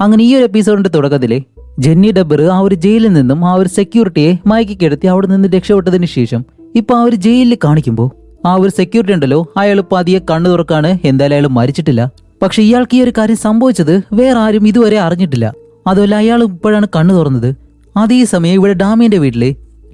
അങ്ങനെ ഈ ഒരു എപ്പിസോഡിന്റെ തുടക്കത്തിലെ ജെന്നി ഡബ്ബർ ആ ഒരു ജയിലിൽ നിന്നും ആ ഒരു സെക്യൂരിറ്റിയെ മയക്കിക്കെടുത്തി അവിടെ നിന്ന് രക്ഷപ്പെട്ടതിന് ശേഷം ഇപ്പൊ ആ ഒരു ജയിലിൽ കാണിക്കുമ്പോൾ ആ ഒരു സെക്യൂരിറ്റി ഉണ്ടല്ലോ അയാൾ പതിയെ കണ്ണു തുറക്കാണ് എന്തായാലും അയാൾ മരിച്ചിട്ടില്ല. പക്ഷെ ഇയാൾക്ക് ഈ ഒരു കാര്യം സംഭവിച്ചത് വേറെ ആരും ഇതുവരെ അറിഞ്ഞിട്ടില്ല. അതുമല്ല അയാൾ ഇപ്പോഴാണ് കണ്ണു തുറന്നത്. അതേ സമയം ഇവിടെ ഡാമിന്റെ വീട്ടിൽ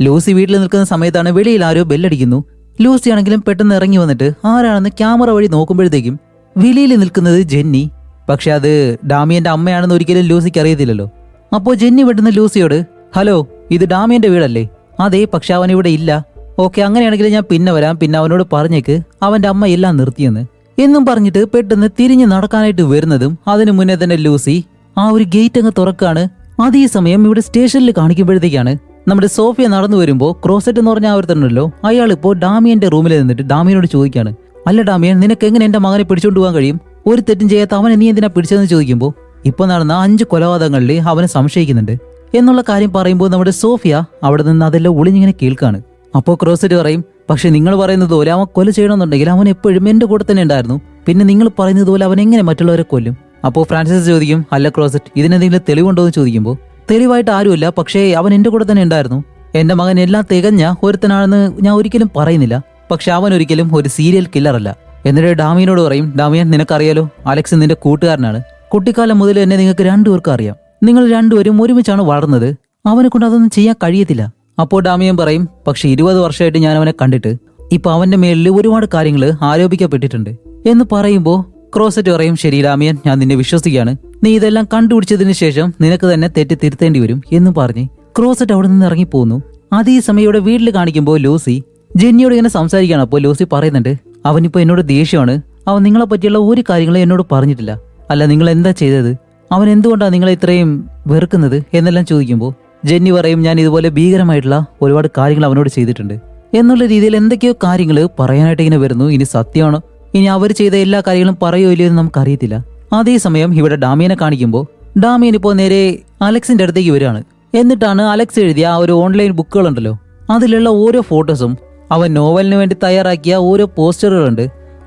ലൂസി വീട്ടിൽ നിൽക്കുന്ന സമയത്താണ് വെളിയിൽ ആരോ ബെല്ലടിക്കുന്നു. ലൂസി ആണെങ്കിലും പെട്ടെന്ന് ഇറങ്ങി വന്നിട്ട് ആരാണെന്ന് ക്യാമറ വഴി നോക്കുമ്പോഴത്തേക്കും വെളിയിൽ നിൽക്കുന്നത് ജെന്നി. പക്ഷെ അത് ഡാമിയന്റെ അമ്മയാണെന്ന് ഒരിക്കലും ലൂസിക്ക് അറിയത്തില്ലല്ലോ. അപ്പോൾ ജെന്നി വിടുന്ന ലൂസിയോട് ഹലോ ഇത് ഡാമിയന്റെ വീടല്ലേ? അതെ പക്ഷെ അവൻ ഇവിടെ ഇല്ല. ഓക്കെ അങ്ങനെയാണെങ്കിൽ ഞാൻ പിന്നെ വരാം. പിന്നെ അവനോട് പറഞ്ഞേക്ക്. അവന്റെ അമ്മ എല്ലാം നിർത്തിയെന്ന്. എന്നും പറഞ്ഞിട്ട് പെട്ടെന്ന് തിരിഞ്ഞു നടക്കാനായിട്ട് വരുന്നതും അതിനു മുന്നേ തന്നെ ലൂസി ആ ഒരു ഗേറ്റ് അങ്ങ് തുറക്കാണ്. അതേ സമയം ഇവിടെ സ്റ്റേഷനിൽ കാണിക്കുമ്പോഴത്തേക്കാണ് നമ്മുടെ സോഫിയ നടന്നു വരുമ്പോൾ ക്രോസറ്റ് എന്ന് പറഞ്ഞ ആ ഒരുത്തനുണ്ടല്ലോ. അയാൾ ഇപ്പോൾ ഡാമിയന്റെ റൂമിൽ നിന്നിട്ട് ഡാമിയനോട് ചോദിക്കാണ് അല്ല ഡാമിയൻ നിനക്ക് എങ്ങനെ എന്റെ മകനെ പിടിച്ചോണ്ട് പോകാൻ കഴിയും? ഒരു തെറ്റും ചെയ്യാത്ത അവനെ നീ എന്തിനാ പിടിച്ചതെന്ന് ചോദിക്കുമ്പോൾ ഇപ്പൊ നടന്ന അഞ്ച് കൊലപാതകങ്ങളിൽ അവനെ സംശയിക്കുന്നുണ്ട്. എന്നുള്ള കാര്യം പറയുമ്പോൾ നമ്മുടെ സോഫിയ അവിടെ നിന്ന് അതെല്ലാം ഒളിഞ്ഞിങ്ങനെ കേൾക്കാണ്. അപ്പോൾ ക്രോസറ്റ് പറയും പക്ഷെ നിങ്ങൾ പറയുന്നത് പോലെ അവൻ കൊല ചെയ്യണമെന്നുണ്ടെങ്കിൽ അവൻ എപ്പോഴും എന്റെ കൂടെ തന്നെ ഉണ്ടായിരുന്നു. പിന്നെ നിങ്ങൾ പറയുന്നത് പോലെ അവൻ എങ്ങനെ മറ്റുള്ളവരെ കൊല്ലും? അപ്പോൾ ഫ്രാൻസിസ് ചോദിക്കും അല്ല ക്രോസറ്റ് ഇതിനെന്തെങ്കിലും തെളിവുണ്ടോ എന്ന് ചോദിക്കുമ്പോൾ തെളിവായിട്ട് ആരുമില്ല പക്ഷേ അവൻ എന്റെ കൂടെ തന്നെ ഉണ്ടായിരുന്നു. എന്റെ മകൻ എല്ലാം തികഞ്ഞ ഒരുത്തനാണെന്ന് ഞാൻ ഒരിക്കലും പറയുന്നില്ല. പക്ഷെ അവൻ ഒരിക്കലും ഒരു സീരിയൽ കില്ലറല്ല എന്നിട്ട് ഡാമിയനോട് പറയും ഡാമിയൻ നിനക്കറിയാലോ അലക്സ് നിന്റെ കൂട്ടുകാരനാണ്. കുട്ടിക്കാലം മുതൽ എന്നെ നിങ്ങൾക്ക് രണ്ടുപേർക്കും അറിയാം. നിങ്ങൾ രണ്ടുപേരും ഒരുമിച്ചാണ് വളർന്നത്. അവനെ കൊണ്ട് അതൊന്നും ചെയ്യാൻ കഴിയത്തില്ല. അപ്പോൾ ഡാമിയൻ പറയും പക്ഷെ ഇരുപത് വർഷമായിട്ട് ഞാൻ അവനെ കണ്ടിട്ട് ഇപ്പൊ അവന്റെ മേലിൽ ഒരുപാട് കാര്യങ്ങൾ ആരോപിക്കപ്പെട്ടിട്ടുണ്ട്. എന്ന് പറയുമ്പോൾ ക്രോസറ്റ് പറയും ശരി ഡാമിയൻ ഞാൻ നിന്നെ വിശ്വസിക്കുകയാണ്. നീ ഇതെല്ലാം കണ്ടുപിടിച്ചതിന് ശേഷം നിനക്ക് തന്നെ തെറ്റ് തിരുത്തേണ്ടി വരും എന്ന് പറഞ്ഞ് ക്രോസറ്റ് അവിടെ നിന്ന് ഇറങ്ങി ഇറങ്ങിപ്പോന്നു. അതേ സമയം ഇവിടെ വീട്ടിൽ കാണിക്കുമ്പോൾ ലൂസി ജെന്നിയോട് ഇങ്ങനെ സംസാരിക്കുകയാണ്. അപ്പോൾ ലൂസി പറയുന്നുണ്ട് അവനിപ്പോ എന്നോട് ദേഷ്യമാണ്. അവൻ നിങ്ങളെ പറ്റിയുള്ള ഒരു കാര്യങ്ങളും എന്നോട് പറഞ്ഞിട്ടില്ല. അല്ല നിങ്ങൾ എന്താ ചെയ്തത്? അവൻ എന്തുകൊണ്ടാണ് നിങ്ങളെ ഇത്രയും വെറുക്കുന്നത് എന്നെല്ലാം ചോദിക്കുമ്പോൾ ജെന്നി പറയും ഞാൻ ഇതുപോലെ ഭീകരമായിട്ടുള്ള ഒരുപാട് കാര്യങ്ങൾ അവനോട് ചെയ്തിട്ടുണ്ട്. എന്നുള്ള രീതിയിൽ എന്തൊക്കെയോ കാര്യങ്ങൾ പറയാനായിട്ട് ഇങ്ങനെ വരുന്നു. ഇനി സത്യമാണോ? ഇനി അവർ ചെയ്ത എല്ലാ കാര്യങ്ങളും പറയോ ഇല്ലയോ എന്ന് നമുക്കറിയത്തില്ല. അതേസമയം ഇവിടെ ഡാമിയനെ കാണിക്കുമ്പോൾ ഡാമിയൻ ഇപ്പോൾ നേരെ അലക്സിന്റെ അടുത്തേക്ക് വരികയാണ്. എന്നിട്ടാണ് അലക്സ് എഴുതിയ ആ ഒരു ഓൺലൈൻ ബുക്കുകളുണ്ടല്ലോ. അതിലുള്ള ഓരോ ഫോട്ടോസും അവൻ നോവലിന് വേണ്ടി തയ്യാറാക്കിയ ഓരോ പോസ്റ്ററുകളുണ്ട്.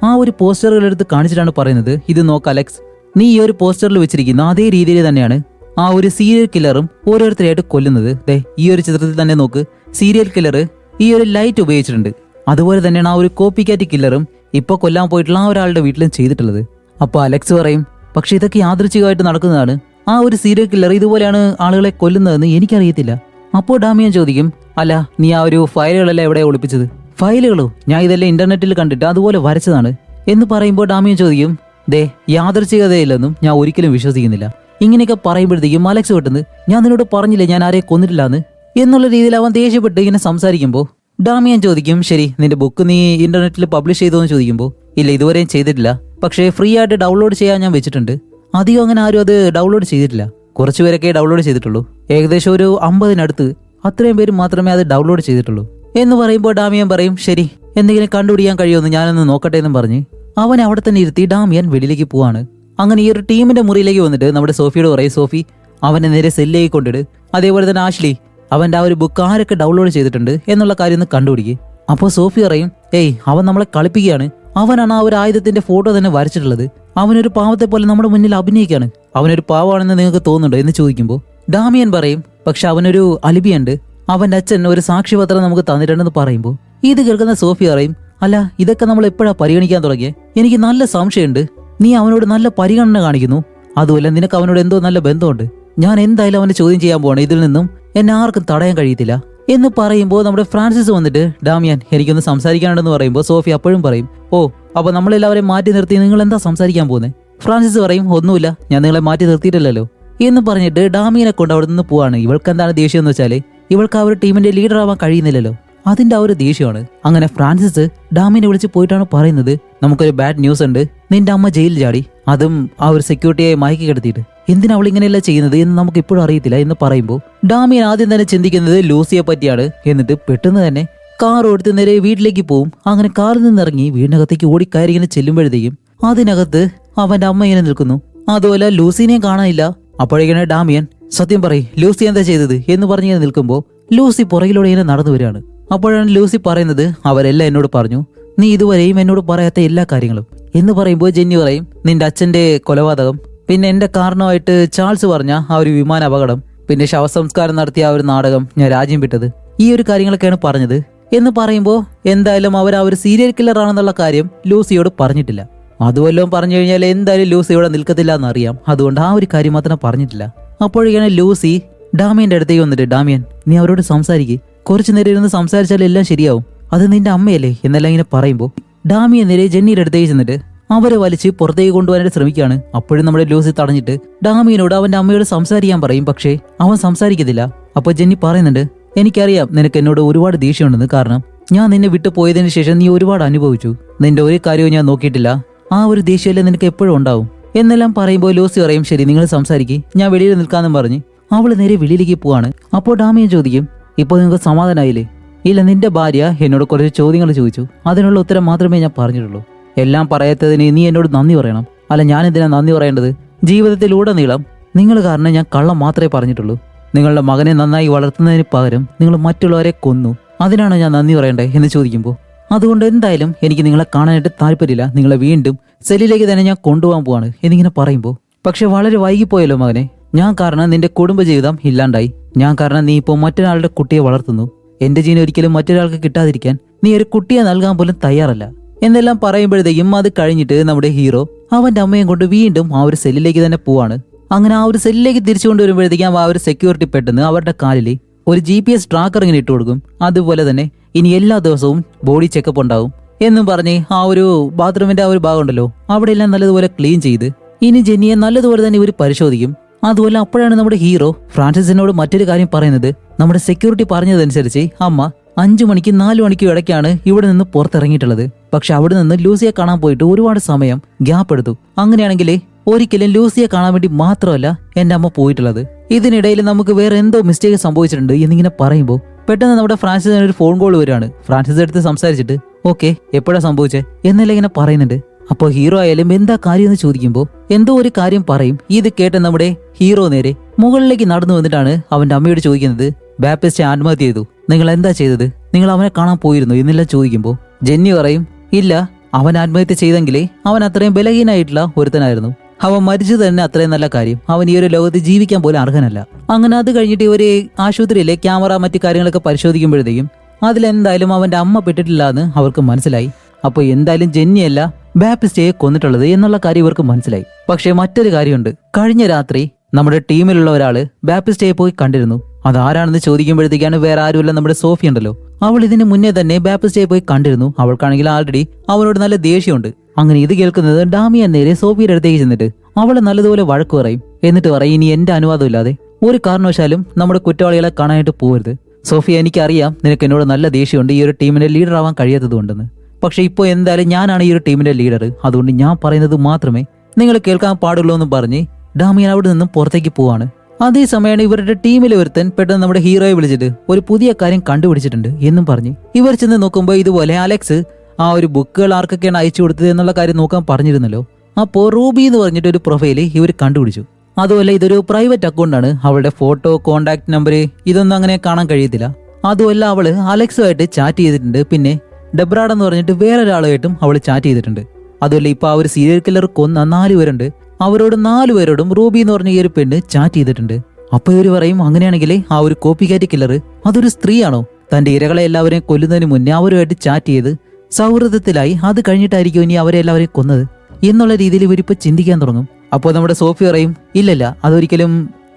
ആ ഒരു പോസ്റ്ററുകൾ എടുത്ത് കാണിച്ചിട്ടാണ് പറയുന്നത് ഇത് നോക്ക് അലക്സ് നീ ഈ ഒരു പോസ്റ്ററിൽ വെച്ചിരിക്കുന്ന അതേ രീതിയിൽ തന്നെയാണ് ആ ഒരു സീരിയൽ കില്ലറും ഓരോരുത്തരെയായിട്ട് കൊല്ലുന്നത്. ദേ ഈ ഒരു ചിത്രത്തിൽ തന്നെ നോക്ക് സീരിയൽ കില്ലർ ഈ ഒരു ലൈറ്റ് ഉപയോഗിച്ചിട്ടുണ്ട്. അതുപോലെ തന്നെയാണ് ആ ഒരു കോപ്പി കാറ്റ് കില്ലറും ഇപ്പൊ കൊല്ലാൻ പോയിട്ടുള്ള ആ ഒരാളുടെ വീട്ടിലും ചെയ്തിട്ടുള്ളത്. അപ്പൊ അലക്സ് പറയും പക്ഷെ ഇതൊക്കെ യാദൃച്ഛികമായിട്ട് നടക്കുന്നതാണ്. ആ ഒരു സീരിയൽ കില്ലർ ഇതുപോലെയാണ് ആളുകളെ കൊല്ലുന്നതെന്ന് എനിക്കറിയത്തില്ല. അപ്പോൾ ഡാമിയൻ ചോദിക്കും അല്ല നീ ആ ഒരു ഫയലുകളെല്ലാം എവിടെ ഒളിപ്പിച്ചത്? ഫയലുകളോ? ഞാൻ ഇതെല്ലാം ഇന്റർനെറ്റിൽ കണ്ടിട്ട് അതുപോലെ വരച്ചതാണ്. എന്ന് പറയുമ്പോൾ ഡാമിയൻ ചോദിക്കും ദേ യാദർച്ഛികതയില്ലെന്നും ഞാൻ ഒരിക്കലും വിശ്വസിക്കുന്നില്ല. ഇങ്ങനെയൊക്കെ പറയുമ്പോഴത്തേക്കും അലക്സ് പെട്ടെന്ന് ഞാൻ നിന്നോട് പറഞ്ഞില്ലേ ഞാൻ ആരെയും കൊന്നിട്ടില്ലാന്ന്? എന്നുള്ള രീതിയിൽ അവൻ ദേഷ്യപ്പെട്ട് ഇങ്ങനെ സംസാരിക്കുമ്പോൾ ഡാമിയൻ ചോദിക്കും ശരി നിന്റെ ബുക്ക് നീ ഇന്റർനെറ്റിൽ പബ്ലിഷ് ചെയ്തോ എന്ന് ചോദിക്കുമ്പോൾ ഇല്ല ഇതുവരെയും ചെയ്തിട്ടില്ല. പക്ഷേ ഫ്രീ ആയിട്ട് ഡൗൺലോഡ് ചെയ്യാൻ ഞാൻ വെച്ചിട്ടുണ്ട്. അധികം അങ്ങനെ ആരും അത് ഡൗൺലോഡ് ചെയ്തിട്ടില്ല. കുറച്ച് പേരൊക്കെ ഡൗൺലോഡ് ചെയ്തിട്ടുള്ളൂ. ഏകദേശം ഒരു അമ്പതിനടുത്ത് അത്രയും പേര് മാത്രമേ അത് ഡൗൺലോഡ് ചെയ്തിട്ടുള്ളൂ. എന്ന് പറയുമ്പോൾ ഡാമിയൻ പറയും ശരി എന്തെങ്കിലും കണ്ടുപിടിക്കാൻ കഴിയുമെന്ന് ഞാനൊന്ന് നോക്കട്ടെ എന്നും പറഞ്ഞ് അവൻ അവിടെ തന്നെ ഇരുത്തി ഡാമിയൻ വെളിയിലേക്ക് പോവാണ്. അങ്ങനെ ഈ ഒരു ടീമിന്റെ മുറിയിലേക്ക് വന്നിട്ട് നമ്മുടെ സോഫിയോട് പറയും സോഫി അവനെ നേരെ സെല്ലേക്ക് കൊണ്ടിട്ട് അതേപോലെ തന്നെ ആഷ്ലി അവന്റെ ആ ഒരു ബുക്ക് ആരൊക്കെ ഡൗൺലോഡ് ചെയ്തിട്ടുണ്ട് എന്നുള്ള കാര്യം ഒന്ന് കണ്ടുപിടിക്കുക അപ്പോൾ സോഫി പറയും ഏയ് അവൻ നമ്മളെ കളിപ്പിക്കുകയാണ്. അവനാണ് ആ ഒരു ആയുധത്തിന്റെ ഫോട്ടോ തന്നെ വരച്ചിട്ടുള്ളത്. അവനൊരു പാവത്തെ പോലെ നമ്മുടെ മുന്നിൽ അഭിനയിക്കുകയാണ്. അവനൊരു പാവമാണെന്ന് നിങ്ങൾക്ക് തോന്നുന്നുണ്ടോ എന്ന് ചോദിക്കുമ്പോൾ ഡാമിയൻ പറയും പക്ഷെ അവനൊരു അലിബിയുണ്ട്. അവന്റെ അച്ഛൻ ഒരു സാക്ഷിപത്രം നമുക്ക് തന്നിട്ടുണ്ടെന്ന് പറയുമ്പോൾ ഇത് കേൾക്കുന്ന സോഫി പറയും അല്ല ഇതൊക്കെ നമ്മൾ എപ്പോഴാ പരിഗണിക്കാൻ തുടങ്ങിയേ? എനിക്ക് നല്ല സംശയമുണ്ട്. നീ അവനോട് നല്ല പരിഗണന കാണിക്കുന്നു. അതുമല്ല നിനക്ക് അവനോട് എന്തോ നല്ല ബന്ധമുണ്ട്. ഞാൻ എന്തായാലും അവനെ ചോദ്യം ചെയ്യാൻ പോവാണ്. ഇതിൽ നിന്നും എന്നെ ആർക്കും തടയാൻ കഴിയത്തില്ല. എന്ന് പറയുമ്പോൾ നമ്മുടെ ഫ്രാൻസിസ് വന്നിട്ട് ഡാമിയാൻ എനിക്കൊന്ന് സംസാരിക്കാനുണ്ടെന്ന് പറയുമ്പോൾ സോഫി അപ്പോഴും പറയും ഓ അപ്പൊ നമ്മളെല്ലാവരെയും മാറ്റി നിർത്തി നിങ്ങൾ എന്താ സംസാരിക്കാൻ പോകുന്നത് ഫ്രാൻസിസ് പറയും ഒന്നുമില്ല ഞാൻ നിങ്ങളെ മാറ്റി നിർത്തിയിട്ടില്ലല്ലോ. എന്ന് പറഞ്ഞിട്ട് ഡാമിനെ കൊണ്ട് അവിടെ നിന്ന് പോവാണ്. ഇവൾക്ക് എന്താണ് ദേഷ്യം എന്ന് വെച്ചാൽ ഇവൾക്ക് ആ ഒരു ടീമിന്റെ ലീഡർ ആവാൻ കഴിയുന്നില്ലല്ലോ. അതിന്റെ ആ ഒരു ദേഷ്യമാണ്. അങ്ങനെ ഫ്രാൻസിസ് ഡാമിനെ വിളിച്ച് പോയിട്ടാണ് പറയുന്നത് നമുക്കൊരു ബാഡ് ന്യൂസ് ഉണ്ട്. നിന്റെ അമ്മ ജയിലിൽ ചാടി. അതും ആ ഒരു സെക്യൂരിറ്റിയെ മയക്കി കിടത്തിയിട്ട്. എന്തിനാ അവൾ ഇങ്ങനെയല്ല ചെയ്യുന്നത് എന്ന് നമുക്ക് ഇപ്പോഴും അറിയത്തില്ല എന്ന് പറയുമ്പോൾ ഡാമിയൻ ആദ്യം തന്നെ ചിന്തിക്കുന്നത് ലൂസിയെ പറ്റിയാണ് എന്നിട്ട് പെട്ടെന്ന് തന്നെ കാർ ഓടിത്ത് നേരെ വീട്ടിലേക്ക് പോവും. അങ്ങനെ കാറിൽ നിന്നിറങ്ങി വീടിനകത്തേക്ക് ഓടിക്കയറി ഇങ്ങനെ ചെല്ലുമ്പോഴത്തേക്കും അതിനകത്ത് അവന്റെ അമ്മ ഇങ്ങനെ നിൽക്കുന്നു. അതുപോലെ ലൂസിനെ കാണാനില്ല. അപ്പോഴേക്കാണ് ഡാമിയൻ സത്യം പറയും ലൂസി എന്താ ചെയ്തത്? എന്ന് പറഞ്ഞ് ഇങ്ങനെ നിൽക്കുമ്പോൾ ലൂസി പുറകിലൂടെ ഇങ്ങനെ നടന്നു വരികയാണ്. അപ്പോഴാണ് ലൂസി പറയുന്നത് അവരെല്ലാം എന്നോട് പറഞ്ഞു നീ ഇതുവരെയും എന്നോട് പറയാത്ത എല്ലാ കാര്യങ്ങളും. എന്ന് പറയുമ്പോൾ ജെന്നി പറയും നിന്റെ അച്ഛന്റെ കൊലപാതകം പിന്നെ എന്റെ കാരണമായിട്ട് ചാൾസ് പറഞ്ഞ ആ ഒരു വിമാന അപകടം പിന്നെ ശവസംസ്കാരം നടത്തിയ ആ ഒരു നാടകം ഞാൻ രാജ്യം വിട്ടത്. ഈ ഒരു കാര്യങ്ങളൊക്കെയാണ് പറഞ്ഞത്. എന്ന് പറയുമ്പോൾ എന്തായാലും അവർ ഒരു സീരിയൽ കില്ലർ ആണെന്നുള്ള കാര്യം ലൂസിയോട് പറഞ്ഞിട്ടില്ല. അതുവല്ലോ പറഞ്ഞു കഴിഞ്ഞാൽ എന്തായാലും ലൂസി ഇവിടെ നിൽക്കത്തില്ല എന്നറിയാം. അതുകൊണ്ട് ആ ഒരു കാര്യം മാത്രം പറഞ്ഞിട്ടില്ല. അപ്പോഴേക്കാണ് ലൂസി ഡാമിയന്റെ അടുത്തേക്ക് വന്നിട്ട് ഡാമിയൻ നീ അവരോട് സംസാരിക്കേ. കുറച്ചു നേരം ഇരുന്ന് സംസാരിച്ചാൽ എല്ലാം ശരിയാവും. അത് നിന്റെ അമ്മയല്ലേ? എന്നെല്ലാം ഇങ്ങനെ പറയുമ്പോൾ ഡാമിയൻ നേരെ ജെന്നിയുടെ അടുത്തേക്ക് ചെന്നിട്ട് അവരെ വലിച്ച് പുറത്തേക്ക് കൊണ്ടുപോകാനായിട്ട് ശ്രമിക്കുകയാണ്. അപ്പോഴും നമ്മുടെ ലൂസി തടഞ്ഞിട്ട് ഡാമിയനോട് അവന്റെ അമ്മയോട് സംസാരിക്കാൻ പറയും. പക്ഷേ അവൻ സംസാരിക്കത്തില്ല. അപ്പോൾ ജെന്നി പറയുന്നുണ്ട് എനിക്കറിയാം നിനക്ക് എന്നോട് ഒരുപാട് ദേഷ്യമുണ്ടെന്ന്. കാരണം ഞാൻ നിന്നെ വിട്ടു പോയതിനു ശേഷം നീ ഒരുപാട് അനുഭവിച്ചു. നിന്റെ ഒരു കാര്യവും ഞാൻ നോക്കിയിട്ടില്ല. ആ ഒരു ദേഷ്യമല്ലേ നിനക്ക് എപ്പോഴും ഉണ്ടാവും? എന്നെല്ലാം പറയുമ്പോൾ ലോസി പറയും ശരി നിങ്ങൾ സംസാരിക്കും. ഞാൻ വെളിയിൽ നിൽക്കാമെന്നും പറഞ്ഞ്. അവൾ നേരെ വെളിയിലേക്ക് പോവാണ്. അപ്പോൾ ഡാമിയെ ചോദിക്കും ഇപ്പോൾ നിങ്ങൾക്ക് സമാധാനമായില്ലേ ഇല്ല നിന്റെ ഭാര്യ എന്നോട് കുറച്ച് ചോദ്യങ്ങൾ ചോദിച്ചു. അതിനുള്ള ഉത്തരം മാത്രമേ ഞാൻ പറഞ്ഞിട്ടുള്ളൂ. എല്ലാം പറയാത്തതിന് നീ എന്നോട് നന്ദി പറയണം. അല്ല ഞാൻ എന്തിനാ നന്ദി പറയേണ്ടത്? ജീവിതത്തിലുടനീളം നിങ്ങൾ കാരണം ഞാൻ കള്ളം മാത്രമേ പറഞ്ഞിട്ടുള്ളൂ. നിങ്ങളുടെ മകനെ നന്നായി വളർത്തുന്നതിന് പകരം നിങ്ങൾ മറ്റുള്ളവരെ കൊന്നു. അതിനാണ് ഞാൻ നന്ദി പറയണ്ടേ എന്ന് ചോദിക്കുമ്പോൾ അതുകൊണ്ട് എന്തായാലും എനിക്ക് നിങ്ങളെ കാണാനായിട്ട് താല്പര്യമില്ല. നിങ്ങളെ വീണ്ടും സെല്ലിലേക്ക് തന്നെ ഞാൻ കൊണ്ടുപോകാൻ പോവാണ് എന്നിങ്ങനെ പറയുമ്പോൾ പക്ഷെ വളരെ വൈകിപ്പോയല്ലോ മകനെ. ഞാൻ കാരണം നിന്റെ കുടുംബജീവിതം ഇല്ലാണ്ടായി. ഞാൻ കാരണം നീ ഇപ്പോൾ മറ്റൊരാളുടെ കുട്ടിയെ വളർത്തുന്നു. എന്റെ ജീവൻ ഒരിക്കലും മറ്റൊരാൾക്ക് കിട്ടാതിരിക്കാൻ നീ ഒരു കുട്ടിയെ നൽകാൻ പോലും തയ്യാറല്ല. എന്നെല്ലാം പറയുമ്പോഴത്തേക്കും അത് കഴിഞ്ഞിട്ട് നമ്മുടെ ഹീറോ അവന്റെ അമ്മയും കൊണ്ട് വീണ്ടും ആ ഒരു സെല്ലിലേക്ക് തന്നെ പോവാണ്. അങ്ങനെ ആ ഒരു സെല്ലിലേക്ക് തിരിച്ചു കൊണ്ടുവരുമ്പോഴത്തേക്കും ആ ഒരു സെക്യൂരിറ്റി പെട്ടെന്ന് അവരുടെ കാലിൽ ഒരു ജി പി എസ് ട്രാക്കർ ഇങ്ങനെ ഇട്ട് കൊടുക്കും. അതുപോലെ തന്നെ ഇനി എല്ലാ ദിവസവും ബോഡി ചെക്കപ്പ് ഉണ്ടാവും എന്നും പറഞ്ഞ് ആ ഒരു ബാത്റൂമിന്റെ ആ ഒരു ഭാഗം ഉണ്ടല്ലോ അവിടെ എല്ലാം നല്ലതുപോലെ ക്ലീൻ ചെയ്ത് ഇനി ജെന്നിയെ നല്ലതുപോലെ തന്നെ ഇവർ പരിശോധിക്കും. അതുപോലെ അപ്പോഴാണ് നമ്മുടെ ഹീറോ ഫ്രാൻസിസിനോട് മറ്റൊരു കാര്യം പറയുന്നത്. നമ്മുടെ സെക്യൂരിറ്റി പറഞ്ഞതനുസരിച്ച് അമ്മ അഞ്ചു മണിക്ക് നാലു മണിക്കും ഇടയ്ക്കാണ് ഇവിടെ നിന്ന് പുറത്തിറങ്ങിയിട്ടുള്ളത്. പക്ഷെ അവിടെ നിന്ന് ലൂസിയെ കാണാൻ പോയിട്ട് ഒരുപാട് സമയം ഗ്യാപ്പ് എടുത്തു. അങ്ങനെയാണെങ്കിൽ ഒരിക്കലും ലൂസിയെ കാണാൻ വേണ്ടി മാത്രമല്ല എന്റെ അമ്മ പോയിട്ടുള്ളത്. ഇതിനിടയിൽ നമുക്ക് വേറെ എന്തോ മിസ്റ്റേക്ക് സംഭവിച്ചിട്ടുണ്ട് എന്നിങ്ങനെ പറയുമ്പോൾ പെട്ടെന്ന് നമ്മുടെ ഫ്രാൻസിസിന് ഒരു ഫോൺ കോൾ വരികയാണ്. ഫ്രാൻസിസ് എടുത്ത് സംസാരിച്ചിട്ട് ഓക്കെ എപ്പോഴാ സംഭവിച്ചേ? എന്നല്ല ഇങ്ങനെ പറയുന്നുണ്ട്. അപ്പോൾ ഹീറോ ആയാലും എന്താ കാര്യം എന്ന് ചോദിക്കുമ്പോൾ എന്തോ ഒരു കാര്യം പറയും. ഇത് കേട്ട നമ്മുടെ ഹീറോ നേരെ മുകളിലേക്ക് നടന്നു വന്നിട്ടാണ് അവന്റെ അമ്മയോട് ചോദിക്കുന്നത് ബാപ്പിസ്റ്റ് ആത്മഹത്യ ചെയ്തു. നിങ്ങൾ എന്താ ചെയ്തത്? നിങ്ങൾ അവനെ കാണാൻ പോയിരുന്നു എന്നെല്ലാം ചോദിക്കുമ്പോൾ ജെന്നി പറയും ഇല്ല അവൻ ആത്മഹത്യ ചെയ്തെങ്കിലേ അവൻ അത്രയും ബലഹീനായിട്ടുള്ള ഒരുത്തനായിരുന്നു. അവൻ മരിച്ചു തന്നെ അത്രയും നല്ല കാര്യം. അവൻ ഈ ഒരു ലോകത്ത് ജീവിക്കാൻ പോലും അർഹനല്ല. അങ്ങനെ അത് കഴിഞ്ഞിട്ട് ഇവർ ആശുപത്രിയിലെ ക്യാമറ മറ്റു കാര്യങ്ങളൊക്കെ പരിശോധിക്കുമ്പോഴത്തേക്കും അതിലെന്തായാലും അവന്റെ അമ്മ പെട്ടിട്ടില്ല എന്ന് അവർക്ക് മനസ്സിലായി. അപ്പോൾ എന്തായാലും ജെന്നിയല്ല ബാപ്റ്റിസ്റ്റയെ കൊന്നിട്ടുള്ളത് എന്നുള്ള കാര്യം ഇവർക്ക് മനസ്സിലായി. പക്ഷേ മറ്റൊരു കാര്യമുണ്ട്. കഴിഞ്ഞ രാത്രി നമ്മുടെ ടീമിലുള്ള ഒരാൾ ബാപ്റ്റിസ്റ്റയെ പോയി കണ്ടിരുന്നു. അതാരാണെന്ന് ചോദിക്കുമ്പോഴത്തേക്കാണ് വേറെ ആരുമല്ല നമ്മുടെ സോഫി ഉണ്ടല്ലോ. അവൾ ഇതിന് മുന്നേ തന്നെ ബാപ്പിസ്റ്റേ പോയി കണ്ടിരുന്നു. അവൾക്കാണെങ്കിൽ ആൾറെഡി അവനോട് നല്ല ദേഷ്യമുണ്ട്. അങ്ങനെ ഇത് കേൾക്കുന്നത് ഡാമിയ നേരെ സോഫിയുടെ അടുത്തേക്ക് ചെന്നിട്ട് അവളെ നല്ലതുപോലെ വഴക്ക് പറയും. എന്നിട്ട് പറയും ഇനി എന്റെ അനുവാദം ഇല്ലാതെ ഒരു കാരണവശാലും നമ്മുടെ കുറ്റവാളികളെ കാണാനായിട്ട് പോകരുത്. സോഫിയ എനിക്കറിയാം നിനക്ക് എന്നോട് നല്ല ദേഷ്യമുണ്ട് ഈ ഒരു ടീമിന്റെ ലീഡർ ആവാൻ കഴിയാത്തതുകൊണ്ടെന്ന് പക്ഷെ ഇപ്പോൾ എന്തായാലും ഞാനാണ് ഈ ഒരു ടീമിന്റെ ലീഡർ അതുകൊണ്ട് ഞാൻ പറയുന്നത് മാത്രമേ നിങ്ങൾ കേൾക്കാൻ പാടുള്ളൂ എന്ന് പറഞ്ഞ് ഡാമിയൻ അവിടെ നിന്നും പുറത്തേക്ക് പോവാണ്. അതേസമയമാണ് ഇവരുടെ ടീമിലെ ഒരുത്തൻ പെട്ടെന്ന് നമ്മുടെ ഹീറോയെ വിളിച്ചിട്ട് ഒരു പുതിയ കാര്യം കണ്ടുപിടിച്ചിട്ടുണ്ട് എന്നും പറഞ്ഞ്. ഇവർ ചെന്ന് നോക്കുമ്പോൾ ഇതുപോലെ അലക്സ് ആ ഒരു ബുക്കുകൾ ആർക്കൊക്കെയാണ് അയച്ചു കൊടുത്തത് എന്നുള്ള കാര്യം നോക്കാൻ പറഞ്ഞിരുന്നല്ലോ. അപ്പോൾ റൂബി എന്ന് പറഞ്ഞിട്ട് ഒരു പ്രൊഫൈൽ ഇവർ കണ്ടുപിടിച്ചു. അതുപോലെ ഇതൊരു പ്രൈവറ്റ് അക്കൗണ്ടാണ് അവളുടെ ഫോട്ടോ കോണ്ടാക്ട് നമ്പർ ഇതൊന്നും അങ്ങനെ കാണാൻ കഴിയത്തില്ല. അതുമല്ല അവൾ അലക്സുമായിട്ട് ചാറ്റ് ചെയ്തിട്ടുണ്ട്. പിന്നെ ഡെബ്രാഡ് എന്ന് പറഞ്ഞിട്ട് വേറൊരാളുമായിട്ടും അവൾ ചാറ്റ് ചെയ്തിട്ടുണ്ട്. അതുമല്ല ഇപ്പൊ ആ ഒരു സീരിയൽ കില്ലർ കൊന്ന നാല് പേരുണ്ട്. അവരോട് നാലു പേരോടും റൂബി എന്ന് പറഞ്ഞ ഈ ഒരു പെണ്ണ് ചാറ്റ് ചെയ്തിട്ടുണ്ട്. അപ്പോൾ ഇവർ പറയും അങ്ങനെയാണെങ്കിൽ ആ ഒരു കോപ്പി കാറ്റ് കില്ലർ അതൊരു സ്ത്രീയാണോ? തന്റെ ഇരകളെ എല്ലാവരെയും കൊല്ലുന്നതിന് മുന്നേ അവരുമായിട്ട് ചാറ്റ് ചെയ്ത് സൗഹൃദത്തിലായി അത് കഴിഞ്ഞിട്ടായിരിക്കും ഇനി അവരെ എല്ലാവരെയും കൊന്നത് എന്നുള്ള രീതിയിൽ ഇവരിപ്പോ ചിന്തിക്കാൻ തുടങ്ങും. അപ്പോൾ നമ്മുടെ സോഫി പറയും ഇല്ലല്ല അതൊരിക്കലും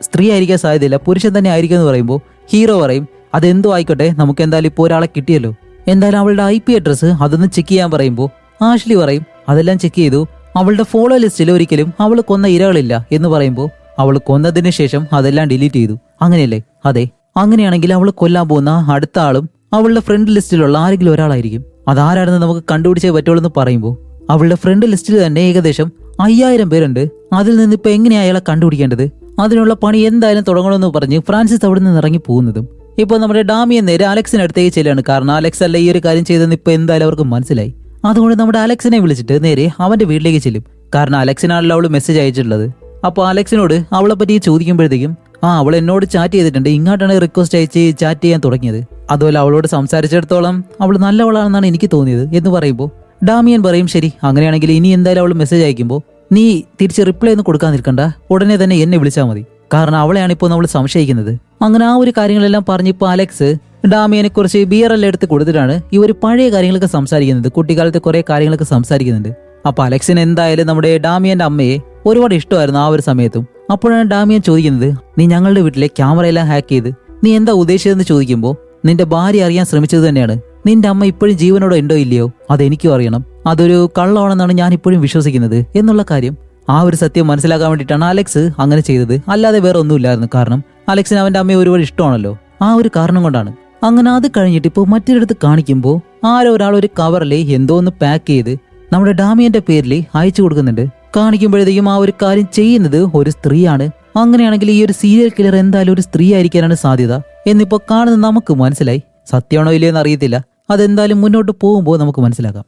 സ്ത്രീ ആയിരിക്കാൻ സാധ്യതയില്ല പുരുഷൻ തന്നെ ആയിരിക്കും എന്ന് പറയുമ്പോൾ ഹീറോ പറയും അതെന്തോ ആയിക്കോട്ടെ നമുക്ക് എന്തായാലും ഇപ്പോൾ ഒരാളെ കിട്ടിയല്ലോ. എന്തായാലും അവളുടെ ഐ പി അഡ്രസ്സ് അതൊന്ന് ചെക്ക് ചെയ്യാൻ പറയുമ്പോൾ ആഷ്ലി പറയും അതെല്ലാം ചെക്ക് ചെയ്തു അവളുടെ ഫോളോ ലിസ്റ്റിൽ ഒരിക്കലും അവൾ കൊന്ന ഇരകളില്ല എന്ന് പറയുമ്പോൾ അവൾ കൊന്നതിന് ശേഷം അതെല്ലാം ഡിലീറ്റ് ചെയ്തു. അങ്ങനെയല്ലേ? അതെ. അങ്ങനെയാണെങ്കിൽ അവൾ കൊല്ലാൻ പോകുന്ന അടുത്ത ആളും അവളുടെ ഫ്രണ്ട് ലിസ്റ്റിലുള്ള ആരെങ്കിലും ഒരാളായിരിക്കും. അതാരാണെന്ന് നമുക്ക് കണ്ടുപിടിച്ചേ പറ്റുള്ളൂ എന്ന് പറയുമ്പോൾ അവളുടെ ഫ്രണ്ട് ലിസ്റ്റിൽ തന്നെ ഏകദേശം അയ്യായിരം പേരുണ്ട്. അതിൽ നിന്ന് ഇപ്പൊ എങ്ങനെയാണ് അയാളെ കണ്ടുപിടിക്കേണ്ടത്? അതിനുള്ള പണി എന്തായാലും തുടങ്ങണമെന്ന് പറഞ്ഞ് ഫ്രാൻസിസ് അവിടെ നിന്ന് ഇറങ്ങി പോകുന്നതും ഇപ്പോൾ നമ്മുടെ ഡാമിയെ നേരെ അലക്സിന് അടുത്തേക്ക് ചെല്ലാണ് കാരണം അലക്സ് അല്ല ഈ ഒരു കാര്യം ചെയ്തെന്ന് ഇപ്പൊ എന്തായാലും അവർക്ക് മനസ്സിലായി. അതുകൊണ്ട് നമ്മുടെ അലക്സിനെ വിളിച്ചിട്ട് നേരെ അവന്റെ വീട്ടിലേക്ക് ചെല്ലും. കാരണം അലക്സിനാണല്ലോ അവൾ മെസ്സേജ് അയച്ചിട്ടുള്ളത്. അപ്പോൾ അലക്സിനോട് അവളെ പറ്റി ചോദിക്കുമ്പോഴത്തേക്കും ആ അവൾ എന്നോട് ചാറ്റ് ചെയ്തിട്ടുണ്ട്. ഇങ്ങോട്ടാണ് റിക്വസ്റ്റ് അയച്ച് ചാറ്റ് ചെയ്യാൻ തുടങ്ങിയത്. അതുപോലെ അവളോട് സംസാരിച്ചിടത്തോളം അവൾ നല്ലവളാണെന്നാണ് എനിക്ക് തോന്നിയത് എന്ന് പറയുമ്പോൾ ഡാമിയൻ പറയും ശരി അങ്ങനെയാണെങ്കിൽ ഇനി എന്തായാലും അവൾ മെസ്സേജ് അയക്കുമ്പോൾ നീ തിരിച്ച് റിപ്ലൈ ഒന്നും കൊടുക്കാൻ നിൽക്കണ്ട. ഉടനെ തന്നെ എന്നെ വിളിച്ചാൽ മതി. കാരണം അവളെയാണ് ഇപ്പോൾ നമ്മൾ സംശയിക്കുന്നത്. അങ്ങനെ ആ ഒരു കാര്യങ്ങളെല്ലാം പറഞ്ഞ് ഇപ്പോൾ അലക്സ് ഡാമിയനെ കുറിച്ച് ബിയറെല്ലാം എടുത്ത് കൊടുത്തിട്ടാണ് ഒരു പഴയ കാര്യങ്ങളൊക്കെ സംസാരിക്കുന്നത്. കുട്ടിക്കാലത്തെ കുറെ കാര്യങ്ങളൊക്കെ സംസാരിക്കുന്നുണ്ട്. അപ്പൊ അലക്സിന് എന്തായാലും നമ്മുടെ ഡാമിയന്റെ അമ്മയെ ഒരുപാട് ഇഷ്ടമായിരുന്നു ആ ഒരു സമയത്തും. അപ്പോഴാണ് ഡാമിയൻ ചോദിക്കുന്നത് നീ ഞങ്ങളുടെ വീട്ടിലെ ക്യാമറയെല്ലാം ഹാക്ക് ചെയ്ത് നീ എന്താ ഉദ്ദേശിച്ചതെന്ന് ചോദിക്കുമ്പോൾ നിന്റെ ഭാര്യ അറിയാൻ ശ്രമിച്ചത് തന്നെയാണ്. നിന്റെ അമ്മ ഇപ്പോഴും ജീവനോടെ ഉണ്ടോ ഇല്ലയോ? അതെനിക്കും അറിയണം. അതൊരു കള്ളമാണെന്നാണ് ഞാൻ ഇപ്പോഴും വിശ്വസിക്കുന്നത്. എന്നുള്ള കാര്യം ആ ഒരു സത്യം മനസ്സിലാക്കാൻ വേണ്ടിയിട്ടാണ് അലക്സ് അങ്ങനെ ചെയ്തത്. അല്ലാതെ വേറെ ഒന്നുമില്ലായിരുന്നു കാരണം അലക്സിന് അവന്റെ അമ്മയെ ഒരുപാട് ഇഷ്ടമാണല്ലോ. ആ ഒരു കാരണം കൊണ്ടാണ്. അങ്ങനെ അത് കഴിഞ്ഞിട്ട് ഇപ്പോൾ മറ്റൊരിടത്ത് കാണിക്കുമ്പോൾ ആരോ ഒരാൾ ഒരു കവറിൽ എന്തോ ഒന്ന് പാക്ക് ചെയ്ത് നമ്മുടെ ഡാമിയന്റെ പേരിൽ അയച്ചു കൊടുക്കുന്നുണ്ട്. കാണിക്കുമ്പോഴത്തേക്കും ആ ഒരു കാര്യം ചെയ്യുന്നത് ഒരു സ്ത്രീയാണ്. അങ്ങനെയാണെങ്കിൽ ഈ ഒരു സീരിയൽ കില്ലർ എന്തായാലും ഒരു സ്ത്രീ ആയിരിക്കാനാണ് സാധ്യത. എന്നിപ്പോൾ കാണുന്ന നമുക്ക് മനസ്സിലായി. സത്യമാണോ ഇല്ലയോ എന്ന് അറിയത്തില്ല അതെന്തായാലും മുന്നോട്ട് പോകുമ്പോൾ നമുക്ക് മനസ്സിലാക്കാം.